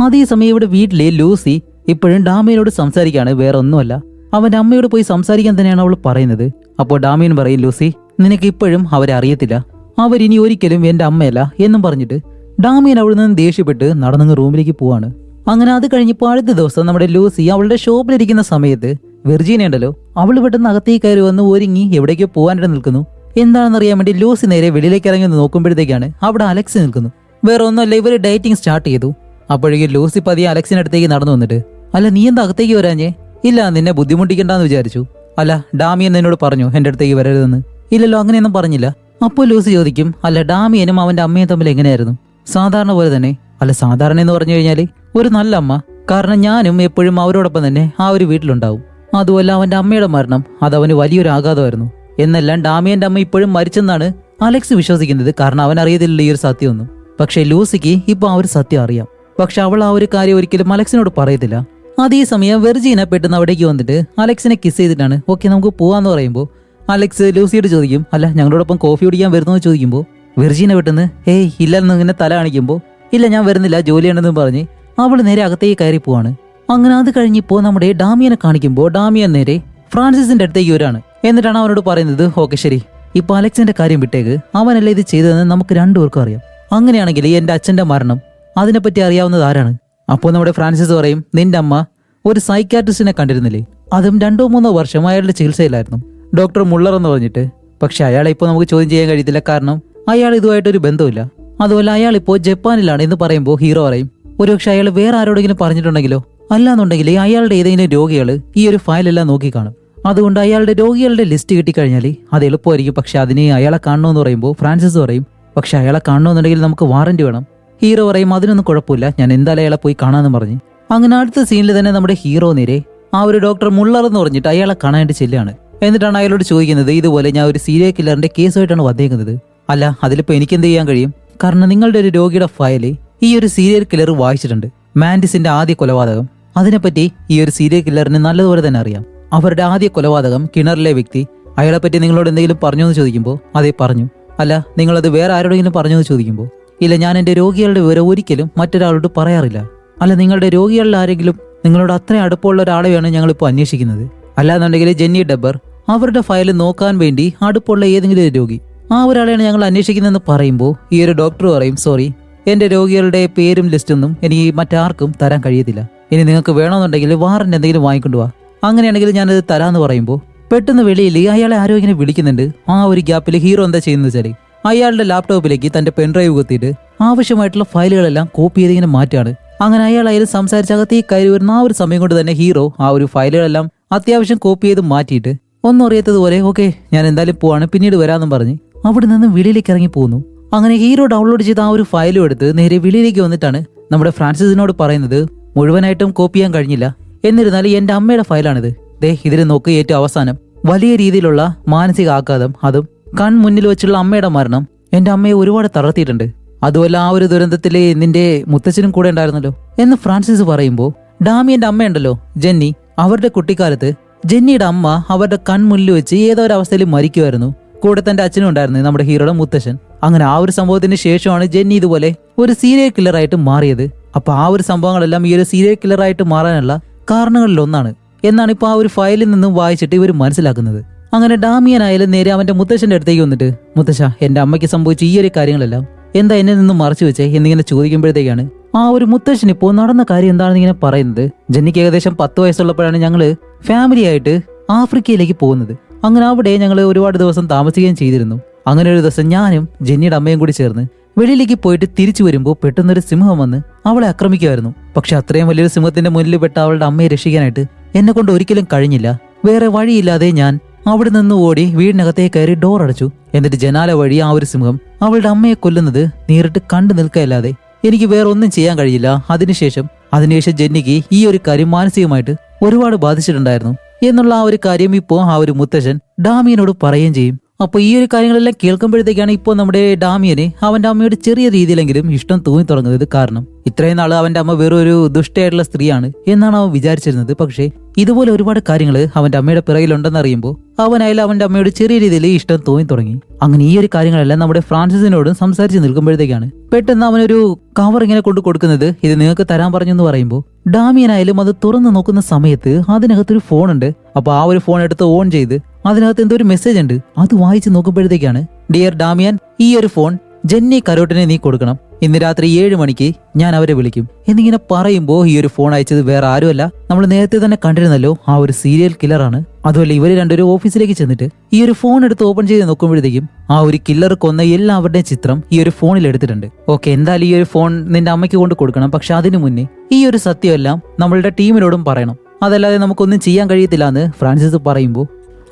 അതേസമയം ഇവിടെ വീട്ടിലെ ലൂസി ഇപ്പോഴും ഡാമിയനോട് സംസാരിക്കുകയാണ് വേറെ ഒന്നുമല്ല അവന്റെ അമ്മയോട് പോയി സംസാരിക്കാൻ തന്നെയാണ് അവൾ പറയുന്നത്. അപ്പോൾ ഡാമിയൻ പറയും ലൂസി നിനക്ക് ഇപ്പോഴും അവരെ അറിയത്തില്ല. അവരിനി ഒരിക്കലും എന്റെ അമ്മയല്ല എന്നും പറഞ്ഞിട്ട് ഡാമിയൻ അവിടെ നിന്ന് ദേഷ്യപ്പെട്ട് നടന്നങ്ങ് റൂമിലേക്ക് പോവാണ്. അങ്ങനെ അത് കഴിഞ്ഞപ്പോൾ അടുത്ത ദിവസം നമ്മുടെ ലൂസി അവളുടെ ഷോപ്പിലിരിക്കുന്ന സമയത്ത് വെർജീന ഉണ്ടല്ലോ അവൾ പെട്ടെന്ന് അകത്തേക്ക് കയറി വന്ന് ഒരുങ്ങി എവിടേക്കോ പോകാനായിട്ട് നിൽക്കുന്നു. എന്താണെന്ന് അറിയാൻ വേണ്ടി ലൂസി നേരെ വെളിയിലേക്ക് ഇറങ്ങി നോക്കുമ്പോഴത്തേക്കാണ് അവിടെ അലക്സ് നിൽക്കുന്നു. വേറെ ഒന്നുമല്ല ഇവർ ഡേറ്റിംഗ് സ്റ്റാർട്ട് ചെയ്തു. അപ്പോഴേക്കും ലൂസി പതിയെ അലക്സിന്റെ അടുത്തേക്ക് നടന്നു വന്നിട്ട് അല്ല നീ എന്താ അകത്തേക്ക് വരാഞ്ഞേ? ഇല്ല നിന്നെ ബുദ്ധിമുട്ടിക്കണ്ടെന്ന് വിചാരിച്ചു. അല്ല ഡാമിയൻ എന്നോട് പറഞ്ഞു എന്റെ അടുത്തേക്ക് വരരുതെന്ന്. ഇല്ലല്ലോ അങ്ങനെയൊന്നും പറഞ്ഞില്ല. അപ്പോൾ ലൂസി ചോദിക്കും അല്ല ഡാമിയനും അവന്റെ അമ്മയും തമ്മിൽ എങ്ങനെയായിരുന്നു? സാധാരണ പോലെ തന്നെ. അല്ല സാധാരണ എന്ന് പറഞ്ഞു കഴിഞ്ഞാൽ ഒരു നല്ല അമ്മ. കാരണം ഞാനും എപ്പോഴും അവരോടൊപ്പം തന്നെ ആ ഒരു വീട്ടിലുണ്ടാവും. അതുപോലെ അവന്റെ അമ്മയുടെ മരണം അത് അവന് വലിയൊരു ആഘാതമായിരുന്നു. എന്നെല്ലാം ഡാമിയന്റെ അമ്മ ഇപ്പോഴും മരിച്ചെന്നാണ് അലക്സ് വിശ്വസിക്കുന്നത്. കാരണം അവൻ അറിയത്തില്ല ഈ ഒരു സത്യമൊന്നും. പക്ഷേ ലൂസിക്ക് ഇപ്പൊ ആ ഒരു സത്യം അറിയാം. പക്ഷെ അവൾ ആ ഒരു കാര്യം ഒരിക്കലും അലക്സിനോട് പറയത്തില്ല. അതേ സമയം വെർജീന പെട്ടെന്ന് അവിടേക്ക് വന്നിട്ട് അലക്സിനെ കിസ് ചെയ്തിട്ടാണ് ഓക്കെ നമുക്ക് പോവാന്ന് പറയുമ്പോൾ അലക്സ് ലൂസിയോട് ചോദിക്കും അല്ല ഞങ്ങളോടൊപ്പം കോഫി കുടിക്കാൻ വരുന്നു എന്ന് ചോദിക്കുമ്പോൾ വെർജീന പെട്ടെന്ന് ഏയ് ഇല്ലെന്ന് ഇങ്ങനെ തല കാണിക്കുമ്പോൾ ഇല്ല ഞാൻ വരുന്നില്ല ജോലിയാണെന്ന് പറഞ്ഞ് അവൾ നേരെ അകത്തേക്ക് കയറി പോവാണ്. അങ്ങനെ അത് കഴിഞ്ഞിപ്പോൾ നമ്മുടെ ഡാമിയനെ കാണിക്കുമ്പോൾ ഡാമിയൻ നേരെ ഫ്രാൻസിസിന്റെ അടുത്തേക്ക് വരാണ്. എന്നിട്ടാണ് അവനോട് പറയുന്നത് ഓക്കെ ശരി. ഇപ്പൊ അലക്സിന്റെ കാര്യം വിട്ടേക്ക്. അവനല്ല ഇത് ചെയ്തതെന്ന് നമുക്ക് രണ്ടുപേർക്കും അറിയാം. അങ്ങനെയാണെങ്കിൽ എന്റെ അച്ഛന്റെ മരണം അതിനെപ്പറ്റി അറിയാവുന്നത് ആരാണ്? അപ്പോൾ നമ്മുടെ ഫ്രാൻസിസ് പറയും നിന്റെ അമ്മ ഒരു സൈക്കാട്രിസ്റ്റിനെ കണ്ടിരുന്നില്ലേ? അതും രണ്ടോ മൂന്നോ വർഷം അയാളുടെ ചികിത്സയിലായിരുന്നു. ഡോക്ടർ മുള്ളർ എന്ന് പറഞ്ഞിട്ട്. പക്ഷെ അയാളെ ഇപ്പോൾ നമുക്ക് ചോദ്യം ചെയ്യാൻ കഴിയത്തില്ല. കാരണം അയാൾ ഇതുമായിട്ടൊരു ബന്ധമില്ല അതുപോലെ അയാൾ ഇപ്പോൾ ജപ്പാനിലാണ് എന്ന് പറയുമ്പോൾ ഹീറോ പറയും ഒരുപക്ഷെ അയാൾ വേറെ ആരോടെങ്കിലും പറഞ്ഞിട്ടുണ്ടെങ്കിലോ? അല്ലാന്നുണ്ടെങ്കിൽ അയാളുടെ ഏതെങ്കിലും രോഗികൾ ഈ ഒരു ഫയലെല്ലാം നോക്കി കാണും. അതുകൊണ്ട് അയാളുടെ രോഗികളുടെ ലിസ്റ്റ് കിട്ടിക്കഴിഞ്ഞാൽ അത് എളുപ്പമായിരിക്കും. പക്ഷെ അതിനെ അയാളെ കാണണമെന്ന് പറയുമ്പോൾ ഫ്രാൻസിസ് പറയും പക്ഷെ അയാളെ കാണണമെന്നുണ്ടെങ്കിൽ നമുക്ക് വാറന്റ് വേണം. ഹീറോ പറയും അതിനൊന്നും കുഴപ്പമില്ല. ഞാൻ എന്തായാലും അയാളെ പോയി കാണാമെന്ന് പറഞ്ഞ്. അങ്ങനെ അടുത്ത സീനിൽ തന്നെ നമ്മുടെ ഹീറോ നേരെ ആ ഒരു ഡോക്ടർ മുള്ളർ എന്ന് പറഞ്ഞിട്ട് അയാളെ കാണാനായിട്ട് ചെല്ലുകയാണ്. എന്നിട്ടാണ് അയാളോട് ചോദിക്കുന്നത് ഇതുപോലെ ഞാൻ ഒരു സീരിയൽ കില്ലറിന്റെ കേസുമായിട്ടാണ് വന്നേക്കുന്നത്. അല്ല അതിലിപ്പോ എനിക്ക് എന്ത് ചെയ്യാൻ കഴിയും? കാരണം നിങ്ങളുടെ ഒരു രോഗിയുടെ ഫയൽ ഈ ഒരു സീരിയൽ കില്ലർ വായിച്ചിട്ടുണ്ട്. മാൻഡിസിന്റെ ആദ്യ കൊലപാതകം. അതിനെപ്പറ്റി ഈ ഒരു സീരിയൽ കില്ലറിന് നല്ലതുപോലെ തന്നെ അറിയാം. അവരുടെ ആദ്യ കൊലപാതകം കിണറിലെ വ്യക്തി. അയാളെപ്പറ്റി നിങ്ങളോട് എന്തെങ്കിലും പറഞ്ഞു എന്ന് ചോദിക്കുമ്പോൾ അതേ പറഞ്ഞു. അല്ല നിങ്ങളത് വേറെ ആരോടെങ്കിലും പറഞ്ഞു എന്ന് ചോദിക്കുമ്പോൾ ഇല്ല ഞാൻ എന്റെ രോഗികളുടെ വിവരം ഒരിക്കലും മറ്റൊരാളോട് പറയാറില്ല. അല്ല നിങ്ങളുടെ രോഗികളിൽ ആരെങ്കിലും നിങ്ങളോട് അത്രയും അടുപ്പമുള്ള ഒരാളെയാണ് ഞങ്ങളിപ്പോൾ അന്വേഷിക്കുന്നത്. അല്ലാന്നുണ്ടെങ്കിൽ ജെന്നി ഡബ്ബർ അവരുടെ ഫയൽ നോക്കാൻ വേണ്ടി അടുപ്പുള്ള ഏതെങ്കിലും ഒരു രോഗി. ആ ഒരാളെയാണ് ഞങ്ങൾ അന്വേഷിക്കുന്നതെന്ന് പറയുമ്പോൾ ഈ ഒരു ഡോക്ടർ പറയും സോറി എന്റെ രോഗികളുടെ പേരും ലിസ്റ്റൊന്നും എനിക്ക് മറ്റാർക്കും തരാൻ കഴിയത്തില്ല. ഇനി നിങ്ങൾക്ക് വേണമെന്നുണ്ടെങ്കിൽ വാറന്റ് എന്തെങ്കിലും വാങ്ങിക്കൊണ്ടു വാ അങ്ങനെയാണെങ്കിൽ ഞാനത് തരാന്ന് പറയുമ്പോൾ പെട്ടെന്ന് വെളിയിൽ അയാളെ ആരോ ഇങ്ങനെ വിളിക്കുന്നുണ്ട്. ആ ഒരു ഗ്യാപ്പിൽ ഹീറോ എന്താ ചെയ്യുന്നത് വെച്ചാൽ അയാളുടെ ലാപ്ടോപ്പിലേക്ക് തന്റെ പെൻഡ്രൈവ് കുത്തിയിട്ട് ആവശ്യമായിട്ടുള്ള ഫയലുകളെല്ലാം കോപ്പി ചെയ്ത് ഇങ്ങനെ മാറ്റാണ് അങ്ങനെ അയാൾ അയാൾ സംസാരിച്ച് അകത്തേക്ക് കയറി വരുന്ന ആ ഒരു സമയം കൊണ്ട് തന്നെ ഹീറോ ആ ഒരു ഫയലുകളെല്ലാം അത്യാവശ്യം കോപ്പി ചെയ്ത് മാറ്റിയിട്ട് ഒന്നും അറിയാത്തതുപോലെ ഓക്കെ ഞാൻ എന്തായാലും പോവാണ്. പിന്നീട് വരാമെന്നും പറഞ്ഞ് അവിടെ നിന്ന് വെളിയിലേക്ക് ഇറങ്ങി പോകുന്നു അങ്ങനെ ഹീറോ ഡൗൺലോഡ് ചെയ്ത ആ ഒരു ഫയലും എടുത്ത് നേരെ വെളിയിലേക്ക് വന്നിട്ടാണ് നമ്മുടെ ഫ്രാൻസിസിനോട് പറയുന്നത് മുഴുവനായിട്ടും കോപ്പി ചെയ്യാൻ കഴിഞ്ഞില്ല. എന്നിരുന്നാലും എന്റെ അമ്മയുടെ ഫയലാണിത്. ദേ ഇതിൽ നോക്ക് ഏറ്റവും അവസാനം. വലിയ രീതിയിലുള്ള മാനസിക ആഘാതം അതും കൺ മുന്നിൽ വെച്ചുള്ള അമ്മയുടെ മരണം എന്റെ അമ്മയെ ഒരുപാട് തളർത്തിയിട്ടുണ്ട്. അതുമല്ല ആ ഒരു ദുരന്തത്തിൽ നിന്റെ മുത്തച്ഛനും കൂടെ ഉണ്ടായിരുന്നല്ലോ. എന്ന് ഫ്രാൻസിസ് പറയുമ്പോൾ ഡാമിയന്റെ അമ്മയുണ്ടല്ലോ ജെന്നി അവരുടെ കുട്ടിക്കാലത്ത് ജെന്നിയുടെ അമ്മ അവരുടെ കൺമുന്നിൽ വെച്ച് ഏതോ ഒരു അവസ്ഥയിൽ മരിക്കുമായിരുന്നു കൂടെ തന്റെ അച്ഛനും ഉണ്ടായിരുന്നു നമ്മുടെ ഹീറോയുടെ മുത്തശ്ശൻ. അങ്ങനെ ആ ഒരു സംഭവത്തിന് ശേഷമാണ് ജെന്നി ഇതുപോലെ ഒരു സീരിയൽ കില്ലറായിട്ട് മാറിയത്. അപ്പൊ ആ ഒരു സംഭവങ്ങളെല്ലാം ഈ ഒരു സീരിയൽ കില്ലറായിട്ട് മാറാനുള്ള കാരണങ്ങളിൽ ഒന്നാണ്. എന്നാണ് ഇപ്പൊ ആ ഒരു ഫയലിൽ നിന്നും വായിച്ചിട്ട് ഇവർ മനസ്സിലാക്കുന്നത്. അങ്ങനെ ഡാമിയൻ ഡാമിയനായാലും നേരെ അവന്റെ മുത്തശ്ശന്റെ അടുത്തേക്ക് വന്നിട്ട് മുത്തശ്ശ എന്റെ അമ്മയ്ക്ക് സംഭവിച്ച ഈ ഒരു കാര്യങ്ങളെല്ലാം എന്താ എന്നെ നിന്നും മറച്ചു വെച്ചേ? എന്നിങ്ങനെ ചോദിക്കുമ്പോഴത്തേക്കാണ് ആ ഒരു മുത്തശ്ശൻ ഇപ്പോൾ നടന്ന കാര്യം എന്താണെന്ന് ഇങ്ങനെ പറയുന്നത്. ജെന്നിക്ക് ഏകദേശം പത്ത് വയസ്സുള്ളപ്പോഴാണ് ഞങ്ങൾ ഫാമിലി ആയിട്ട് ആഫ്രിക്കയിലേക്ക് പോകുന്നത്. അങ്ങനെ അവിടെ ഞങ്ങൾ ഒരുപാട് ദിവസം താമസിക്കുകയും ചെയ്തിരുന്നു. അങ്ങനെ ഒരു ദിവസം ഞാനും ജെന്നിയുടെ അമ്മയും കൂടി ചേർന്ന് വെളിയിലേക്ക് പോയിട്ട് തിരിച്ചു വരുമ്പോൾ പെട്ടെന്നൊരു സിംഹം വന്ന് അവളെ ആക്രമിക്കുമായിരുന്നു. പക്ഷെ അത്രയും വലിയൊരു സിംഹത്തിന്റെ മുന്നിൽ പെട്ട അവളുടെ അമ്മയെ രക്ഷിക്കാനായിട്ട് എന്നെ കൊണ്ട് ഒരിക്കലും കഴിഞ്ഞില്ല. വേറെ വഴിയില്ലാതെ ഞാൻ അവിടെ നിന്ന് ഓടി വീടിനകത്തേക്ക് കയറി ഡോർ അടച്ചു. എന്നിട്ട് ജനാല വഴി ആ ഒരു സിംഹം അവളുടെ അമ്മയെ കൊല്ലുന്നത് നേരിട്ട് കണ്ടു നിൽക്കല്ലാതെ എനിക്ക് വേറെ ഒന്നും ചെയ്യാൻ കഴിയില്ല. അതിനുശേഷം അതിനുശേഷം ജെന്നിക്ക് ഈ ഒരു കാര്യം മാനസികമായിട്ട് ഒരുപാട് ബാധിച്ചിട്ടുണ്ടായിരുന്നു. എന്നുള്ള ആ ഒരു കാര്യം ഇപ്പോൾ ആ ഒരു മുത്തശ്ശൻ ഡാമിയനോട് പറയുകയും ചെയ്യും. അപ്പോൾ ഈ ഒരു കാര്യങ്ങളെല്ലാം കേൾക്കുമ്പോഴത്തേക്കാണ് ഇപ്പോൾ നമ്മുടെ ഡാമിയനെ അവന്റെ അമ്മയോട് ചെറിയ രീതിയിലെങ്കിലും ഇഷ്ടം തോന്നി തുടങ്ങുന്നത് കാരണം. ഇത്രയും നാൾ അവന്റെ അമ്മ വെറൊരു ദുഷ്ടയായിട്ടുള്ള സ്ത്രീയാണ് എന്നാണ് അവൻ വിചാരിച്ചിരുന്നത്. പക്ഷേ ഇതുപോലെ ഒരുപാട് കാര്യങ്ങൾ അവന്റെ അമ്മയുടെ പിറകിലുണ്ടെന്ന് അറിയുമ്പോൾ അവനായാലും അവന്റെ അമ്മയോട് ചെറിയ രീതിയിൽ ഇഷ്ടം തോന്നി തുടങ്ങി. അങ്ങനെ ഈ ഒരു കാര്യങ്ങളെല്ലാം നമ്മുടെ ഫ്രാൻസിസിനോടും സംസാരിച്ച് നിൽക്കുമ്പോഴത്തേക്കാണ് പെട്ടെന്ന് അവനൊരു കവർ ഇങ്ങനെ കൊണ്ടു കൊടുക്കുന്നത്. ഇത് നിങ്ങൾക്ക് തരാൻ പറഞ്ഞു എന്ന് പറയുമ്പോൾ ഡാമിയനായാലും അത് തുറന്നു നോക്കുന്ന സമയത്ത് അതിനകത്തൊരു ഉണ്ട് അപ്പൊ ആ ഒരു ഫോൺ എടുത്ത് ഓൺ ചെയ്ത് അതിനകത്ത് എന്തോ ഒരു മെസ്സേജ് ഉണ്ട്. അത് വായിച്ച് നോക്കുമ്പോഴത്തേക്കാണ് ഡിയർ ഡാമിയൻ ഈ ഒരു ഫോൺ ജെന്നി കരോട്ടിനെ നീ കൊടുക്കണം. ഇന്ന് രാത്രി ഏഴ് മണിക്ക് ഞാൻ അവരെ വിളിക്കും. എന്നിങ്ങനെ പറയുമ്പോൾ ഈ ഒരു ഫോൺ അയച്ചത് വേറെ ആരുമല്ല. നമ്മൾ നേരത്തെ തന്നെ കണ്ടിരുന്നല്ലോ ആ ഒരു സീരിയൽ കില്ലറാണ് അതുമല്ല ഇവർ രണ്ടുപേരും ഓഫീസിലേക്ക് ചെന്നിട്ട് ഈ ഒരു ഫോൺ എടുത്ത് ഓപ്പൺ ചെയ്ത് നോക്കുമ്പോഴത്തേക്കും ആ ഒരു കില്ലർ കൊന്ന എല്ലാവരുടെയും ചിത്രം ഈ ഒരു ഫോണിൽ എടുത്തിട്ടുണ്ട്. ഓക്കെ എന്തായാലും ഈ ഒരു ഫോൺ നിന്റെ അമ്മയ്ക്ക് കൊണ്ട് കൊടുക്കണം. പക്ഷെ അതിനു മുന്നേ ഈ ഒരു സത്യമെല്ലാം നമ്മളുടെ ടീമിനോടും പറയണം. അതല്ലാതെ നമുക്കൊന്നും ചെയ്യാൻ കഴിയത്തില്ല എന്ന് ഫ്രാൻസിസ് പറയുമ്പോൾ